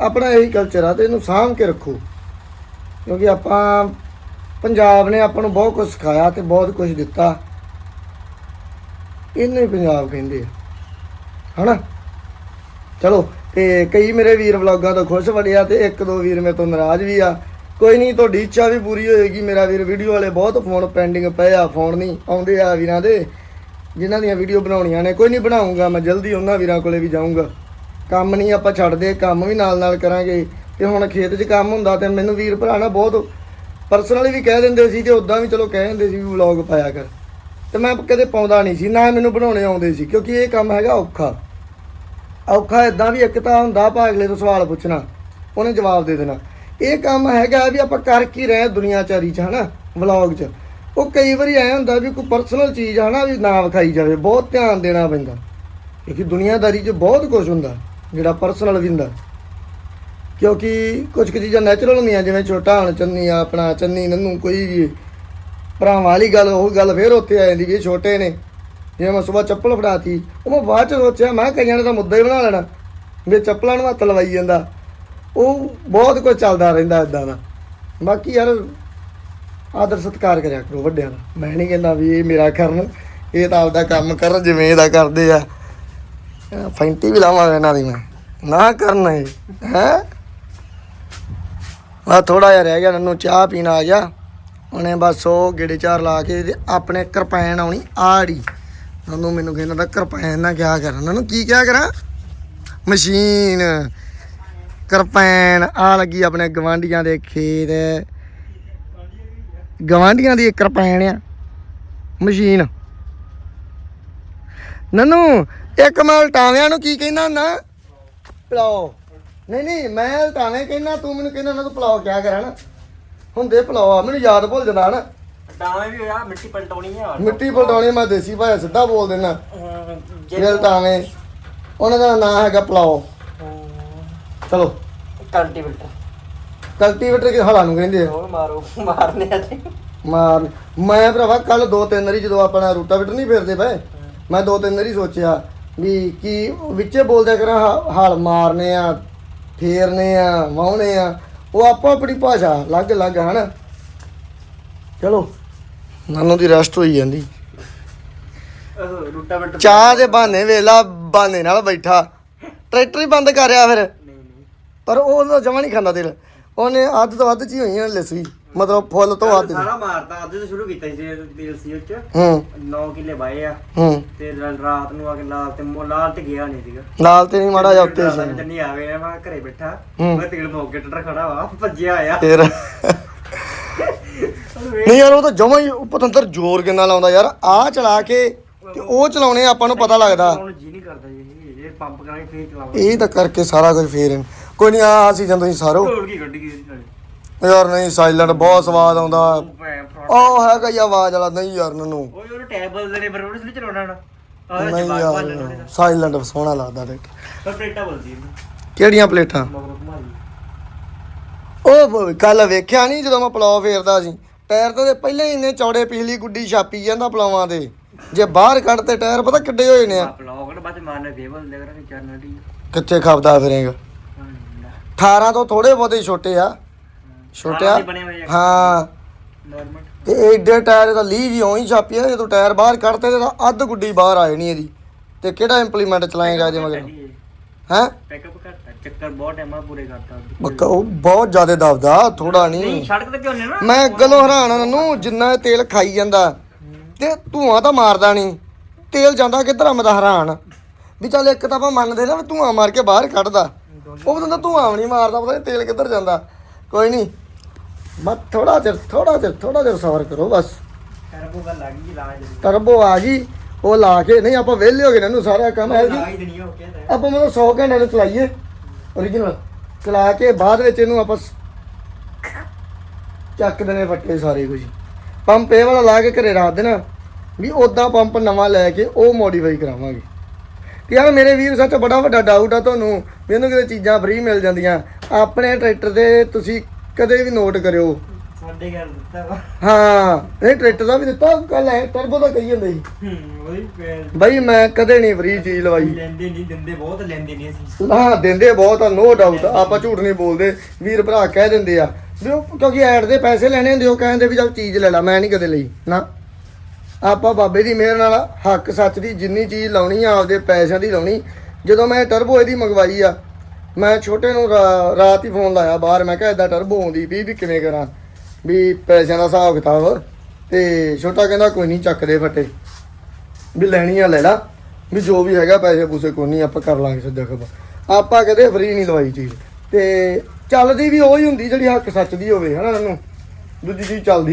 ਆਪਣਾ ਇਹੀ ਕਲਚਰ ਆ ਤੇ ਇਹਨੂੰ ਸਾਂਭ ਕੇ ਰੱਖੋ। ਕਿਉਂਕਿ ਆਪਾਂ, ਪੰਜਾਬ ਨੇ ਆਪਾਂ ਨੂੰ ਬਹੁਤ ਕੁਝ ਸਿਖਾਇਆ ਤੇ ਬਹੁਤ ਕੁਝ ਦਿੱਤਾ। ਇਹਨੂੰ ਹੀ ਪੰਜਾਬ ਕਹਿੰਦੇ ਆ। ਹਨਾ? ਚਲੋ, ਤੇ ਕਈ ਮੇਰੇ ਵੀਰ ਵਲੌਗਾਂ ਤੋਂ ਖੁਸ਼ ਵੜਿਆ ਤੇ ਇੱਕ ਦੋ ਵੀਰ ਮੇਰੇ ਤੋਂ ਨਾਰਾਜ਼ ਵੀ ਆ। ਕੋਈ ਨਹੀਂ, ਤੁਹਾਡੀ ਇੱਛਾ ਵੀ ਪੂਰੀ ਹੋਏਗੀ। ਮੇਰਾ ਵੀਰ ਵੀਡੀਓ ਵਾਲੇ ਬਹੁਤ ਫੋਨ ਪੈਂਡਿੰਗ ਪਏ ਆ, ਫੋਨ ਨਹੀਂ, ਆਉਂਦੇ ਆ ਵੀਰਾਂ ਦੇ, ਜਿਨ੍ਹਾਂ ਦੀਆਂ ਵੀਡੀਓ ਬਣਾਉਣੀਆਂ ਨੇ। ਕੋਈ ਨਹੀਂ, ਬਣਾਉਂਗਾ ਮੈਂ, ਜਲਦੀ ਉਹਨਾਂ ਵੀਰਾਂ ਕੋਲੇ ਵੀ ਜਾਊਂਗਾ। ਕੰਮ ਨਹੀਂ, ਆਪਾਂ ਛੱਡਦੇ, ਕੰਮ ਵੀ ਨਾਲ ਨਾਲ ਕਰਾਂਗੇ। ਤੇ ਹੁਣ ਖੇਤ 'ਚ ਕੰਮ ਹੁੰਦਾ ਤੇ ਮੈਨੂੰ ਵੀਰ ਭਰਾ ਨਾ ਬਹੁਤ ਪਰਸਨਲੀ ਵੀ ਕਹਿ ਦਿੰਦੇ ਸੀ ਤੇ ਉਦਾਂ ਵੀ ਚਲੋ ਕਹਿ ਦਿੰਦੇ ਸੀ ਵੀ ਵਲੌਗ ਪਾਇਆ ਕਰ। ਤੇ ਮੈਂ ਕਦੇ ਪਾਉਂਦਾ ਨਹੀਂ ਸੀ, ਨਾ ਮੈਨੂੰ ਬਣਾਉਣੇ ਆਉਂਦੇ ਸੀ, ਕਿਉਂਕਿ ਇਹ ਕੰਮ ਹੈਗਾ ਔਖਾ। ਔਖਾ ਇਦਾਂ ਵੀ ਇੱਕ ਤਾਂ ਹੁੰਦਾ ਆਪਾਂ ਅਗਲੇ ਤੋਂ ਸਵਾਲ ਪੁੱਛਣਾ, ਉਹਨੇ ਜਵਾਬ ਦੇ ਦੇਣਾ। ਇਹ ਕੰਮ ਹੈਗਾ ਵੀ ਆਪਾਂ ਕਰ ਕੀ ਰਹੇ ਦੁਨੀਆਚਾਰੀ ਚ, ਹਨਾ ਵਲੌਗ ਚ। ਉਹ ਕਈ ਵਾਰੀ ਐ ਹੁੰਦਾ ਵੀ ਕੋਈ ਪਰਸਨਲ ਚੀਜ਼, ਹਨਾ, ਵੀ ਨਾ ਵਿਖਾਈ ਜਾਵੇ, ਬਹੁਤ ਧਿਆਨ ਦੇਣਾ ਪੈਂਦਾ। ਕਿਉਂਕਿ ਦੁਨੀਆਦਾਰੀ 'ਚ ਬਹੁਤ ਕੁਝ ਹੁੰਦਾ, ਜਿਹੜਾ ਪਰਸਨਲ ਵੀ ਹੁੰਦਾ। ਕਿਉਂਕਿ ਕੁਝ ਕੁ ਚੀਜ਼ਾਂ ਨੈਚੁਰਲ ਹੁੰਦੀਆਂ, ਜਿਵੇਂ ਛੋਟਾ ਹਣ ਚੰਨੀ ਆਪਣਾ ਚੰਨੀ, ਨੰਨੂ, ਕੋਈ ਵੀ। ਭਰਾਵਾਂ ਵਾਲੀ ਗੱਲ, ਉਹ ਗੱਲ ਫੇਰ ਉੱਥੇ ਆ ਜਾਂਦੀ ਵੀ ਇਹ ਛੋਟੇ ਨੇ। ਜਿਵੇਂ ਮੈਂ ਸਵੇਰ ਚੱਪਲ ਫੜਾਤੀ ਉਹ ਮੈਂ ਬਾਅਦ ਚ ਸੋਚਿਆ, ਮੈਂ ਕਿਹਾ ਕਈਆਂ ਨੇ ਤਾਂ ਮੁੱਦਾ ਹੀ ਬਣਾ ਲੈਣਾ, ਵੀ ਚੱਪਲਾਂ ਨੂੰ ਹੱਥ ਲਵਾਈ ਜਾਂਦਾ। ਉਹ ਬਹੁਤ ਕੁਝ ਚੱਲਦਾ ਰਹਿੰਦਾ ਇਦਾਂ ਦਾ। ਬਾਕੀ ਯਾਰ, ਆਦਰ ਸਤਿਕਾਰ ਕਰਿਆ ਕਰੋ ਵੱਡਿਆਂ ਦਾ। ਮੈਂ ਨਹੀਂ ਕਹਿੰਦਾ ਵੀ ਇਹ ਮੇਰਾ ਕਰਨ, ਇਹ ਤਾਂ ਆਪਦਾ ਕੰਮ ਕਰਨ ਜਿਵੇਂ ਇਹਦਾ ਕਰਦੇ ਆ। ਫੈਂਟੀ ਵੀ ਲਾਵਾਂਗਾ ਇਹਨਾਂ ਦੀ ਮੈਂ। ਨਾ ਕਰਨਾ ਇਹ, ਹੈ? ਆ ਥੋੜਾ ਜਿਹਾ ਰਹਿ ਗਿਆ ਨੰਨੂ ਚਾਹ ਪੀਣਾ ਆ ਗਿਆ। ਉਹਨੇ ਬਸ ਉਹ ਗੇੜੇ ਚਾਰ ਲਾ ਕੇ ਤੇ ਆਪਣੇ ਕਿਰਪੈਨ ਆਉਣੀ ਆੜੀ। ਉਹਨੂੰ ਮੈਨੂੰ ਕਹਿੰਦਾ ਤਾਂ ਕਿਰਪੈਨ ਨਾਲ ਕਿਆ ਕਰਾਂ? ਉਹਨੂੰ ਕੀ ਕਿਆ ਕਰਾਂ? ਮਸ਼ੀਨ। ਕਿਰਪੈਨ। ਆ ਲੱਗੀ ਆਪਣੇ ਗਵਾਂਢੀਆਂ ਦੇ ਖੇਤ। ਗਵਾਂਢੀਆਂ ਦੀ ਇੱਕ ਕਿਰਪੈਨ ਆ। ਮਸ਼ੀਨ। ਨਨੂ, ਇੱਕ ਮੈਂ ਟਾਵਿਆਂ ਨੂੰ ਕੀ ਕਹਿੰਦਾ ਹੁੰਦਾ? ਪਲਾਓ। ਨਹੀਂ ਨਹੀਂ, ਮੈਂ ਟਾਵੇਂ ਕਹਿੰਦਾ, ਤੂੰ ਮੈਨੂੰ ਕਹਿੰਦਾ ਨਾ ਤੂੰ ਪਲਾਓ ਕਿਆ ਕਰਾਂ ਨਾ? ਹੁੰਦੇ ਆ ਮੈਨੂੰ ਯਾਦ ਭੁੱਲ ਜਾਂਦਾ ਨਾ। ਟਾਵੇਂ ਵੀ ਹੋਇਆ ਮਿੱਟੀ ਪਲਟਾਉਣੀ ਆ। ਮਿੱਟੀ ਪਲਟਾਉਣੀ ਮੈਂ ਦੇਸੀ ਭਾਸ਼ਾ ਸਿੱਧਾ ਬੋਲ ਦੇਣਾ। ਜੇਲ ਟਾਵੇਂ ਉਹਨਾਂ ਦਾ ਨਾਂ ਹੈਗਾ ਪਲਾਓ ਚਲੋ। ਕਲਟੀਵੇਟਰ। ਕਲਟੀਵੇਟਰ ਕੇ ਹਲਾਂ ਨੂੰ ਕਹਿੰਦੇ ਆ? ਹੋਰ ਮਾਰੋ ਮਾਰਨੇ ਆ ਜੀ ਮਾਰ। ਮੈਂ ਭਰਾਵਾ ਕੱਲ ਦੋ ਤਿੰਨ ਵਾਰੀ ਜਦੋਂ ਆਪਣਾ ਰੂਟਾਵੇਟਰ ਨਹੀਂ ਫੇਰਦੇ ਪਏ ਮੈਂ ਦੋ ਤਿੰਨ ਵਾਰੀ ਸੋਚਿਆ ਵੀ ਕੀ ਵਿੱਚੇ ਬੋਲਦਿਆ ਕਰਾਂ ਹ- ਹਲ ਮਾਰਨੇ ਆ ਫੇਰਨੇ ਆ ਵਾਹੁਣੇ ਆ। ਉਹ ਆਪੋ ਆਪਣੀ ਭਾਸ਼ਾ ਅਲੱਗ ਅਲੱਗ ਹਨ। ਚਲੋ। ਨਾਨੂ ਦੀ ਰੈਸਟ ਹੋਈ ਜਾਂਦੀ। ਚਾਹ ਦੇ ਬਹਾਨੇ ਵੇਲਾ ਬਹਾਨੇ ਨਾਲ ਬੈਠਾ। ਟਰੈਕਟਰ ਹੀ ਬੰਦ ਕਰਿਆ ਫਿਰ। ਪਰ ਉਹ ਜਮਾ ਨਹੀਂ ਖਾਂਦਾ ਦਿਲ। ਉਹਨੇ ਅੱਧ ਤੋਂ ਵੱਧ ਚ ਹੀ ਹੋਈਆਂ ਲੱਸੀ। ਮਤਲਬ ਫੁੱਲ ਤੋਂ ਵੱਧ ਸਾਰਾ ਮਾਰਤਾ ਅੱਜ ਤੋਂ ਸ਼ੁਰੂ ਕੀਤਾ ਸੀ ਦਿਲ ਸੀ ਉੱਚ। ਹੂੰ। 9 ਕਿੱਲੇ ਬਾਏ ਆ। ਹੂੰ। ਤੇ ਰਾ- ਰਾਤ ਨੂੰ ਆ ਕੇ ਲਾਲ ਤੇ ਮੋ- ਲਾਲ ਤੇ ਗਿਆ ਨਹੀਂ ਸੀਗਾ। ਨਾਲ ਤੇ ਨਹੀਂ ਮਾੜਾ ਜਿਹਾ ਉੱਤੇ ਸੀ। ਜੰਨੀ ਆਵੇ ਨਾ ਮੈਂ ਘਰੇ ਬੈਠਾ। ਹੂੰ। ਮੈਂ ਤੇਲ ਮੋਗੇ ਟੱਟਰ ਖੜਾ ਵਾ ਭੱਜਿਆ ਆਇਆ। ਫਿਰ ਨਹੀਂ ਯਾਰ ਉਹ ਤਾਂ ਜਮਾ ਹੀ ਪਤੰਦਰ ਜ਼ੋਰ ਕਿੰਨਾ ਲਾਉਂਦਾ ਯਾਰ। ਆ ਚਲਾ ਕੇ ਤੇ ਉਹ ਚਲਾਉਣੇ ਆਪਾਂ ਨੂੰ ਪਤਾ ਲੱਗਦਾ। ਹੁਣ ਜੀ ਨਹੀਂ ਕਰਦਾ ਜੀ ਇਹ ਪੰਪ ਕਰਾਂਗੇ ਫੇਰ ਚਲਾਵਾਂਗੇ। ਇਹ ਤਾਂ ਕਰਕੇ ਸਾਰਾ ਕੁਝ ਫੇਰ। ਕੋਈ ਨਹੀਂ ਆ ਸੀਜ਼ਨ ਤੁਸੀਂ ਸਾਰੋ। ਕੀ ਇਹਦੀ ਯਾਰ ਨਹੀਂ ਸਾਇਲੈਂਟ ਬਹੁਤ ਸਵਾਦ ਆਉਂਦਾ। ਉਹ ਉਹ ਹੈਗਾ ਹੀ ਆਵਾਜ਼ ਵਾਲਾ ਨਹੀਂ ਯਾਰ ਨਨੂੰ ਓਏ ਉਹਨੂੰ ਟੈਬ ਬਦਲਦੇ ਨੇ ਪਰ ਉਹਨੇ ਚਲਾਉਣਾ ਆਹ ਨਹੀਂ ਯਾਰ ਸਾਇਲੈਂਟ ਸੋਹਣਾ ਲੱਗਦਾ ਟਰੈਕਟਰ ਪਰ ਪਲੇਟਾਂ ਬਦਲਦੀ ਕਿਹੜੀਆਂ ਪਲੇਟਾਂ? ਉਹ ਕੱਲ ਵੇਖਿਆ ਨਹੀਂ ਜਦੋਂ ਮੈਂ ਪਲਾਉ ਫੇਰਦਾ ਸੀ। ਟਾਇਰ ਤਾਂ ਉਹਦੇ ਪਹਿਲਾਂ ਹੀ ਇੰਨੇ ਚੌੜੇ ਪਿਛਲੀ ਗੁੱਡੀ ਛਾਪੀ ਜਾਂਦਾ ਪਲਾਵਾਂ ਦੇ ਜੇ ਬਾਹਰ ਕੱਢ ਤੇ ਟਾਇਰ ਪਤਾ ਕਿੱਡੇ ਹੋਏ ਨੇ ਆ। ਲਾਓ ਬਾਅਦ ਮਾਰਨੇ ਫੇਰ ਬਦਲਦੇ ਕਰਾਂਗੇ ਚੈਨਲ ਦੀ ਕਿੱਥੇ ਖਪਦਾ ਫਿਰੇਗਾ? 18 ਤੋਂ ਥੋੜੇ ਬਹੁਤੇ ਛੋਟੇ ਆ। ਛੋਟੇ ਆ ਬਣੇ ਹੋਏ ਆ ਹਾਂ। ਨਾਰਮਲ ਤੇ ਟਾਇਰ ਦਾ ਲੀਵ ਹੀ ਉਹੀ ਛਾਪੀ ਆ ਜਦੋਂ ਟਾਇਰ ਬਾਹਰ ਕੱਢਤੇ ਤੇ ਤਾਂ ਅੱਧ ਗੁੱਡੀ ਬਾਹਰ ਆ ਜਾਣੀ ਇਹਦੀ। ਤੇ ਕਿਹੜਾ ਇੰਪਲੀਮੈਂਟ ਚਲਾਏਗਾ ਜੇ ਮਗਰ ਹੈ? ਪੈਕਅਪ ਚੱਕਰ ਬਹੁਤ ਟਾਈਮਾਂ ਪੂਰੇ ਕਰਤਾ ਬੱਕਾ ਉਹ ਬਹੁਤ ਜ਼ਿਆਦਾ ਦਬਦਾ ਥੋੜਾ ਨਹੀਂ ਨਹੀਂ। ਸੜਕ ਤੇ ਕਿਉਂ ਨੇ ਨਾ? ਮੈਂ ਗੱਲੋਂ ਹੈਰਾਨ ਨੂੰ ਜਿੰਨਾ ਇਹ ਤੇਲ ਖਾਈ ਜਾਂਦਾ ਤੇ ਧੂਆਂ ਤਾਂ ਮਾਰਦਾ ਨਹੀਂ। ਤੇਲ ਜਾਂਦਾ ਕਿੱਧਰ ਆ? ਮੈਂ ਤਾਂ ਹੈਰਾਨ ਵੀ ਚੱਲ ਇੱਕ ਤਾਂ ਆਪਾਂ ਮੰਨਦੇ ਨਾ ਵੀ ਧੂਆਂ ਮਾਰ ਕੇ ਬਾਹਰ ਕੱਢਦਾ। ਉਹ ਬੰਦਾ ਧੂਆਂ ਵੀ ਨਹੀਂ ਮਾਰਦਾ ਪਤਾ ਨਹੀਂ ਤੇਲ ਕਿੱਧਰ ਜਾਂਦਾ। ਕੋਈ ਨਹੀਂ ਬਸ ਥੋੜਾ ਚਿਰ ਥੋੜਾ ਚਿਰ ਥੋੜਾ ਚਿਰ ਸਬਰ ਕਰੋ ਬਸ। ਟਰਬੋ ਗੱਲ ਲੱਗ ਗਈ ਲਾਜ ਦੀ ਟਰਬੋ ਆ ਗਈ ਉਹ ਲਾ ਕੇ ਨਹੀਂ ਆਪਾਂ ਵਿਹਲੇ ਹੋ ਗਏ ਨਾ ਇਹਨੂੰ ਸਾਰਾ ਕੰਮ ਹੈ ਜੀ। ਆਪਾਂ ਮਤਲਬ 100 ਘੰਟੇ ਨੂੰ ਚਲਾਈਏ origignal ਚਲਾ ਕੇ ਬਾਅਦ ਵਿੱਚ ਇਹਨੂੰ ਆਪਾਂ ਚੱਕ ਦੇਣੇ ਫੱਟੇ ਸਾਰੇ ਕੁਝ ਪੰਪ ਇਹ ਵਾਲਾ ਲਾ ਕੇ ਘਰੇ ਰੱਖ ਦੇਣਾ ਵੀ ਉਦਾਂ ਪੰਪ ਨਵਾਂ ਲੈ ਕੇ ਉਹ ਮੋਡੀਫਾਈ ਕਰਾਵਾਂਗੇ। ਤੇ ਯਾਰ ਮੇਰੇ ਵੀਰ ਸੱਚ ਬੜਾ ਵੱਡਾ ਡਾਊਟ ਆ ਤੁਹਾਨੂੰ ਇਹਨੂੰ ਕਿਤੇ ਚੀਜ਼ਾਂ ਫ੍ਰੀ ਮਿਲ ਜਾਂਦੀਆਂ। ਆਪਣੇ ਟਰੈਕਟਰ ਦੇ ਤੁਸੀਂ ਕਦੇ ਵੀ ਨੋਟ ਕਰਿਓ। ਸਾਡੇ ਘਰ ਦਿੱਤਾ ਵਾ। ਹਾਂ ਇਹ ਟਰੈਕਟਰ ਦਾ ਵੀ ਦਿੱਤਾ ਕੱਲ ਐ ਟਰਬੋ ਦਾ ਕਹੀ ਜਾਂਦੇ ਸੀ। ਹੂੰ ਉਹਦੀ ਪੈਰ ਬਈ ਮੈਂ ਕਦੇ ਨਹੀਂ ਫ੍ਰੀ ਚੀਜ਼ ਲਵਾਈ। ਲੈਂਦੇ ਨਹੀਂ ਦਿੰਦੇ ਬਹੁਤ ਲੈਂਦੇ ਨਹੀਂ ਅਸੀਂ। ਹਾਂ ਦਿੰਦੇ ਬਹੁਤ ਆ ਨੋ ਡਾਊਟ ਆਪਾਂ ਝੂਠ ਨਹੀਂ ਬੋਲਦੇ ਵੀਰ ਭਰਾ ਕਹਿ ਦਿੰਦੇ ਆ। ਵੀ ਉਹ ਕਿਉਂਕਿ ਐਡ ਦੇ ਪੈਸੇ ਲੈਣੇ ਹੁੰਦੇ ਉਹ ਕਹਿੰਦੇ ਵੀ ਚੱਲ ਚੀਜ਼ ਲੈ ਲੈ ਮੈਂ ਨਹੀਂ ਕਦੇ ਲਈ ਨਾ। ਆਪਾਂ ਬਾਬੇ ਦੀ ਮਿਹਰ ਨਾਲ ਹੱਕ ਸੱਚ ਦੀ ਜਿੰਨੀ ਚੀਜ਼ ਲਾਉਣੀ ਆ ਆਪਦੇ ਪੈਸਿਆਂ ਦੀ ਲਾਉਣੀ ਜਦੋਂ ਮੈਂ ਟਰਬੋ ਇਹਦੀ ਮੰਗਵਾਈ ਆ ਮੈਂ ਛੋਟੇ ਨੂੰ ਰਾਤ ਹੀ ਫੋਨ ਲਾਇਆ ਬਾਹਰ, ਮੈਂ ਕਿਹਾ ਇਦਾਂ ਟਰਬੋ ਆਉਂਦੀ ਵੀ ਵੀ ਕਿਵੇਂ ਕਰਾਂ, ਵੀ ਪੈਸਿਆਂ ਦਾ ਹਿਸਾਬ ਕਿਤਾਬ ਤੇ ਛੋਟਾ ਕਹਿੰਦਾ ਕੋਈ ਨਹੀਂ ਚੱਕਦੇ ਫੱਟੇ, ਵੀ ਲੈਣੀ ਆ ਲੈ ਲਾ, ਵੀ ਜੋ ਵੀ ਹੈਗਾ ਪੈਸੇ ਪੂਸੇ ਕੋਈ ਨਹੀਂ ਆਪਾਂ ਕਰ ਲਾਂਗੇ ਸਿੱਧਾ ਖਬਰ ਆਪਾਂ ਕਦੇ ਫਰੀ ਨਹੀਂ ਲਵਾਈ ਚੀਜ਼, ਤੇ ਚੱਲਦੀ ਵੀ ਉਹੀ ਹੁੰਦੀ ਜਿਹੜੀ ਹੱਕ ਸੱਚ ਦੀ ਹੋਵੇ, ਹਨਾ ਇਹਨੂੰ ਦੂਜੀ ਚੀਜ਼ ਚੱਲਦੀ